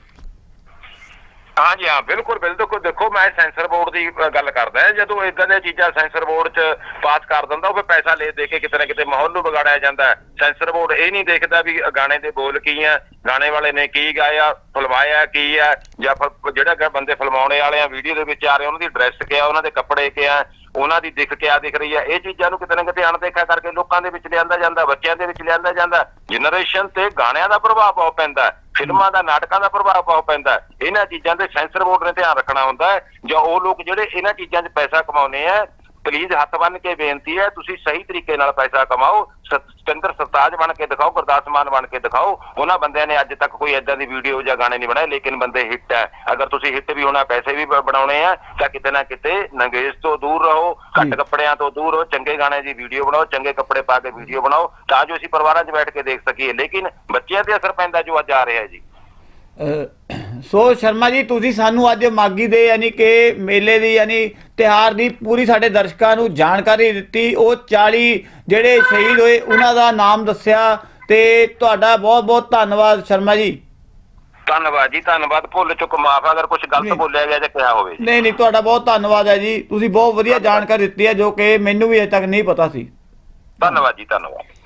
ਹਾਂਜੀ ਹਾਂ, ਬਿਲਕੁਲ ਬਿਲਕੁਲ। ਦੇਖੋ, ਮੈਂ ਸੈਂਸਰ ਬੋਰਡ ਦੀ ਗੱਲ ਕਰਦਾ ਜਦੋਂ ਇਦਾਂ ਦੀਆਂ ਚੀਜ਼ਾਂ ਸੈਂਸਰ ਬੋਰਡ 'ਚ ਪਾਸ ਕਰ ਦਿੰਦਾ, ਉਹ ਫਿਰ ਪੈਸਾ ਲੈ, ਦੇ ਕੇ ਕਿਤੇ ਨਾ ਕਿਤੇ ਮਾਹੌਲ ਨੂੰ ਵਿਗਾੜਿਆ ਜਾਂਦਾ ਸੈਂਸਰ ਬੋਰਡ ਇਹ ਨਹੀਂ ਦੇਖਦਾ ਵੀ ਗਾਣੇ ਦੇ ਬੋਲ ਕੀ ਆ, ਗਾਣੇ ਵਾਲੇ ਨੇ ਕੀ ਗਾਇਆ, ਫਿਲਮਾਇਆ, ਕੀ ਆ, ਜਾਂ ਫਿਰ ਜਿਹੜਾ ਬੰਦੇ ਫਿਲਮਾਉਣੇ ਵਾਲੇ ਆ, ਵੀਡੀਓ ਦੇ ਵਿੱਚ ਆ ਰਹੇ ਉਹਨਾਂ ਦੀ ਡਰੈਸ ਕਿਆ, ਉਹਨਾਂ ਦੇ ਕੱਪੜੇ ਕਿਆ, ਉਹਨਾਂ ਦੀ ਦਿਖ ਕਿਆ ਦਿਖ ਰਹੀ ਆ। ਇਹ ਚੀਜ਼ਾਂ ਨੂੰ ਕਿਤੇ ਨਾ ਕਿਤੇ ਅਣਦੇਖਾ ਕਰਕੇ ਲੋਕਾਂ ਦੇ ਵਿੱਚ ਲਿਆਂਦਾ ਜਾਂਦਾ, ਬੱਚਿਆਂ ਦੇ ਵਿੱਚ ਲਿਆਂਦਾ ਜਾਂਦਾ। ਜਨਰੇਸ਼ਨ ਤੇ ਗਾਣਿਆਂ ਦਾ ਪ੍ਰਭਾਵ ਬਹੁਤ ਪੈਂਦਾ ਫਿਲਮਾਂ ਦਾ ਨਾਟਕਾਂ ਦਾ ਪ੍ਰਭਾਵ ਬਹੁਤ ਪੈਂਦਾ ਇਹਨਾਂ ਚੀਜ਼ਾਂ ਤੇ ਸੈਂਸਰ ਬੋਰਡ ਨੇ ਧਿਆਨ ਰੱਖਣਾ ਹੁੰਦਾ ਜਾਂ ਉਹ ਲੋਕ ਜਿਹੜੇ ਇਹਨਾਂ ਚੀਜ਼ਾਂ 'ਚ ਪੈਸਾ ਕਮਾਉਂਦੇ ਆ ਪਲੀਜ਼ ਹੱਥ ਬੰਨ ਕੇ ਬੇਨਤੀ ਹੈ ਤੁਸੀਂ ਸਹੀ ਤਰੀਕੇ ਨਾਲ ਪੈਸਾ ਕਮਾਓ ਸਤਿੰਦਰ ਸਰਤਾਜ ਬਣ ਕੇ ਦਿਖਾਓ ਗੁਰਦਾਸ ਮਾਨ ਬਣ ਕੇ ਦਿਖਾਓ। ਉਹਨਾਂ ਬੰਦਿਆਂ ਨੇ ਅੱਜ ਤੱਕ ਕੋਈ ਏਦਾਂ ਦੀ ਵੀਡੀਓ ਜਾਂ ਗਾਣੇ ਨਹੀਂ ਬਣਾਏ ਲੇਕਿਨ ਬੰਦੇ ਹਿੱਟ ਹੈ। ਅਗਰ ਤੁਸੀਂ ਹਿੱਟ ਵੀ ਹੋਣਾ ਪੈਸੇ ਵੀ ਬਣਾਉਣੇ ਆ ਤਾਂ ਕਿਤੇ ਨਾ ਕਿਤੇ ਨੰਗੇਜ ਤੋਂ ਦੂਰ ਰਹੋ ਘੱਟ। ਕੱਪੜਿਆਂ ਤੋਂ ਦੂਰ ਰਹੋ ਚੰਗੇ ਗਾਣੇ ਦੀ ਵੀਡੀਓ ਬਣਾਓ ਚੰਗੇ ਕੱਪੜੇ ਪਾ ਕੇ ਵੀਡੀਓ ਬਣਾਓ ਤਾਂ ਜੋ ਅਸੀਂ ਪਰਿਵਾਰਾਂ 'ਚ ਬੈਠ ਕੇ ਦੇਖ ਸਕੀਏ। ਲੇਕਿਨ ਬੱਚਿਆਂ ਤੇ ਅਸਰ ਪੈਂਦਾ ਜੋ ਅੱਜ ਆ ਰਿਹਾ ਹੈ ਜੀ। ਸੋ ਸ਼ਰਮਾ ਜੀ ਤੁਸੀਂ ਸਾਨੂੰ ਅੱਜ ਮਾਗੀ ਦੇ ਯਾਨੀ ਕਿ ਮੇਲੇ ਦੀ ਯਾਨੀ ਤਿਹਾਰ ਦੀ ਪੂਰੀ ਸਾਡੇ ਦਰਸ਼ਕਾਂ ਨੂੰ ਜਾਣਕਾਰੀ ਦਿੱਤੀ। ਉਹ 40 ਜਿਹੜੇ ਸ਼ਹੀਦ ਹੋਏ ਉਹਨਾਂ ਦਾ ਨਾਮ ਦੱਸਿਆ ਤੇ ਤੁਹਾਡਾ ਬਹੁਤ ਬਹੁਤ ਧੰਨਵਾਦ ਸ਼ਰਮਾ ਜੀ। ਧੰਨਵਾਦ ਜੀ ਧੰਨਵਾਦ। ਭੁੱਲ ਚੁੱਕ ਮਾਫ ਅਗਰ ਕੁਝ ਗਲਤ। ਬੋਲਿਆ ਗਿਆ ਜਾਂ ਕਿਹਾ ਹੋਵੇ। ਨਹੀਂ ਨਹੀਂ ਤੁਹਾਡਾ ਬਹੁਤ ਧੰਨਵਾਦ ਹੈ ਜੀ। ਤੁਸੀਂ ਬਹੁਤ ਵਧੀਆ ਜਾਣਕਾਰੀ ਦਿੱਤੀ ਹੈ ਜੋ ਕਿ ਮੈਨੂੰ ਵੀ ਅਜੇ ਤੱਕ ਨਹੀਂ ਪਤਾ ਸੀ। ਧੰਨਵਾਦ ਜੀ ਧੰਨਵਾਦ।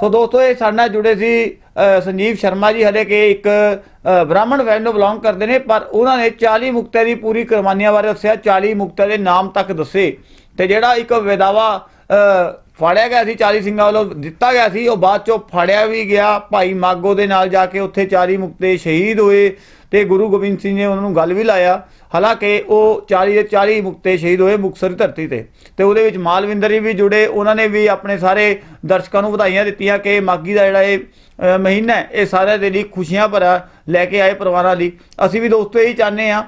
ਸੋ ਦੋਸਤੋ, ਇਹ ਸਾਡੇ ਨਾਲ ਜੁੜੇ ਸੀ ਸੰਜੀਵ ਸ਼ਰਮਾ ਜੀ। ਹਲੇ ਕਿ ਇੱਕ ਬ੍ਰਾਹਮਣ ਵੈਨ ਨੂੰ ਬਿਲੋਂਗ ਕਰਦੇ ਨੇ, ਪਰ ਉਹਨਾਂ ਨੇ 40 ਮੁਕਤੇ ਦੀ ਪੂਰੀ ਕੁਰਬਾਨੀਆਂ ਬਾਰੇ ਦੱਸਿਆ। 40 ਮੁਕਤੇ ਦੇ ਨਾਮ ਤੱਕ ਦੱਸੇ। ਤੇ ਜਿਹੜਾ ਇੱਕ ਵਿਦਾਵਾ ਫਾੜਿਆ ਗਿਆ ਸੀ 40 ਸਿੰਘਾਂ ਵੱਲੋਂ, ਦਿੱਤਾ ਗਿਆ ਸੀ, ਉਹ ਬਾਅਦ ਚੋਂ ਫੜਿਆ ਵੀ ਗਿਆ। ਭਾਈ ਮਾਗੋ ਦੇ ਨਾਲ ਜਾ ਕੇ ਉੱਥੇ 40 ਮੁਕਤੇ ਸ਼ਹੀਦ ਹੋਏ ਤੇ ਗੁਰੂ ਗੋਬਿੰਦ ਸਿੰਘ ਨੇ ਉਹਨਾਂ ਨੂੰ ਗੱਲ ਵੀ ਲਾਇਆ। ਹਾਲਾਂਕਿ ਉਹ 40 ਦੇ 40 ਮੁਕਤੇ ਸ਼ਹੀਦ ਹੋਏ ਮੁਕਤਸਰ ਧਰਤੀ ਤੇ ਤੇ ਉਹਦੇ ਵਿੱਚ ਮਾਲਵਿੰਦਰ ਜੀ ਵੀ ਜੁੜੇ। ਉਹਨਾਂ ਨੇ ਵੀ ਆਪਣੇ ਸਾਰੇ ਦਰਸ਼ਕਾਂ ਨੂੰ ਵਧਾਈਆਂ ਦਿੱਤੀਆਂ ਕਿ ਮਾਗੀ ਦਾ ਜਿਹੜਾ ਇਹ ਮਹੀਨਾ ਇਹ ਸਾਰਿਆਂ ਦੇ ਲਈ ਖੁਸ਼ੀਆਂ ਭਰਾ ਲੈ ਕੇ ਆਏ ਪਰਿਵਾਰਾਂ ਲਈ। ਅਸੀਂ ਵੀ ਦੋਸਤੋ ਇਹੀ ਚਾਹੁੰਦੇ ਆ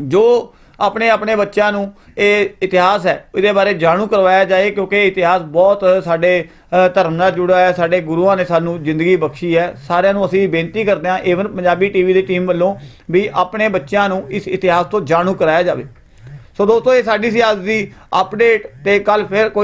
ਜੋ ਆਪਣੇ ਆਪਣੇ ਬੱਚਿਆਂ ਨੂੰ ਇਹ ਇਤਿਹਾਸ ਹੈ। ਇਹਦੇ ਬਾਰੇ ਜਾਣੂ ਕਰਵਾਇਆ ਜਾਏ ਕਿਉਂਕਿ ਇਤਿਹਾਸ ਬਹੁਤ ਸਾਡੇ ਧਰਮ ਨਾਲ ਜੁੜਾ ਹੈ। ਸਾਡੇ ਗੁਰੂਆਂ ਨੇ ਸਾਨੂੰ ਜ਼ਿੰਦਗੀ ਬਖਸ਼ੀ ਹੈ। ਸਾਰਿਆਂ ਨੂੰ ਅਸੀਂ ਬੇਨਤੀ ਕਰਦੇ ਹਾਂ ਏਵਨ ਪੰਜਾਬੀ ਟੀਵੀ ਦੀ ਟੀਮ ਵੱਲੋਂ ਵੀ ਆਪਣੇ ਬੱਚਿਆਂ ਨੂੰ ਇਸ ਇਤਿਹਾਸ ਤੋਂ ਜਾਣੂ ਕਰਾਇਆ ਜਾਵੇ। ਸੋ ਦੋਸਤੋ, ਇਹ ਸਾਡੀ ਸੀ ਅੱਜ ਦੀ ਅਪਡੇਟ ਤੇ ਕੱਲ ਫਿਰ ਕੋਈ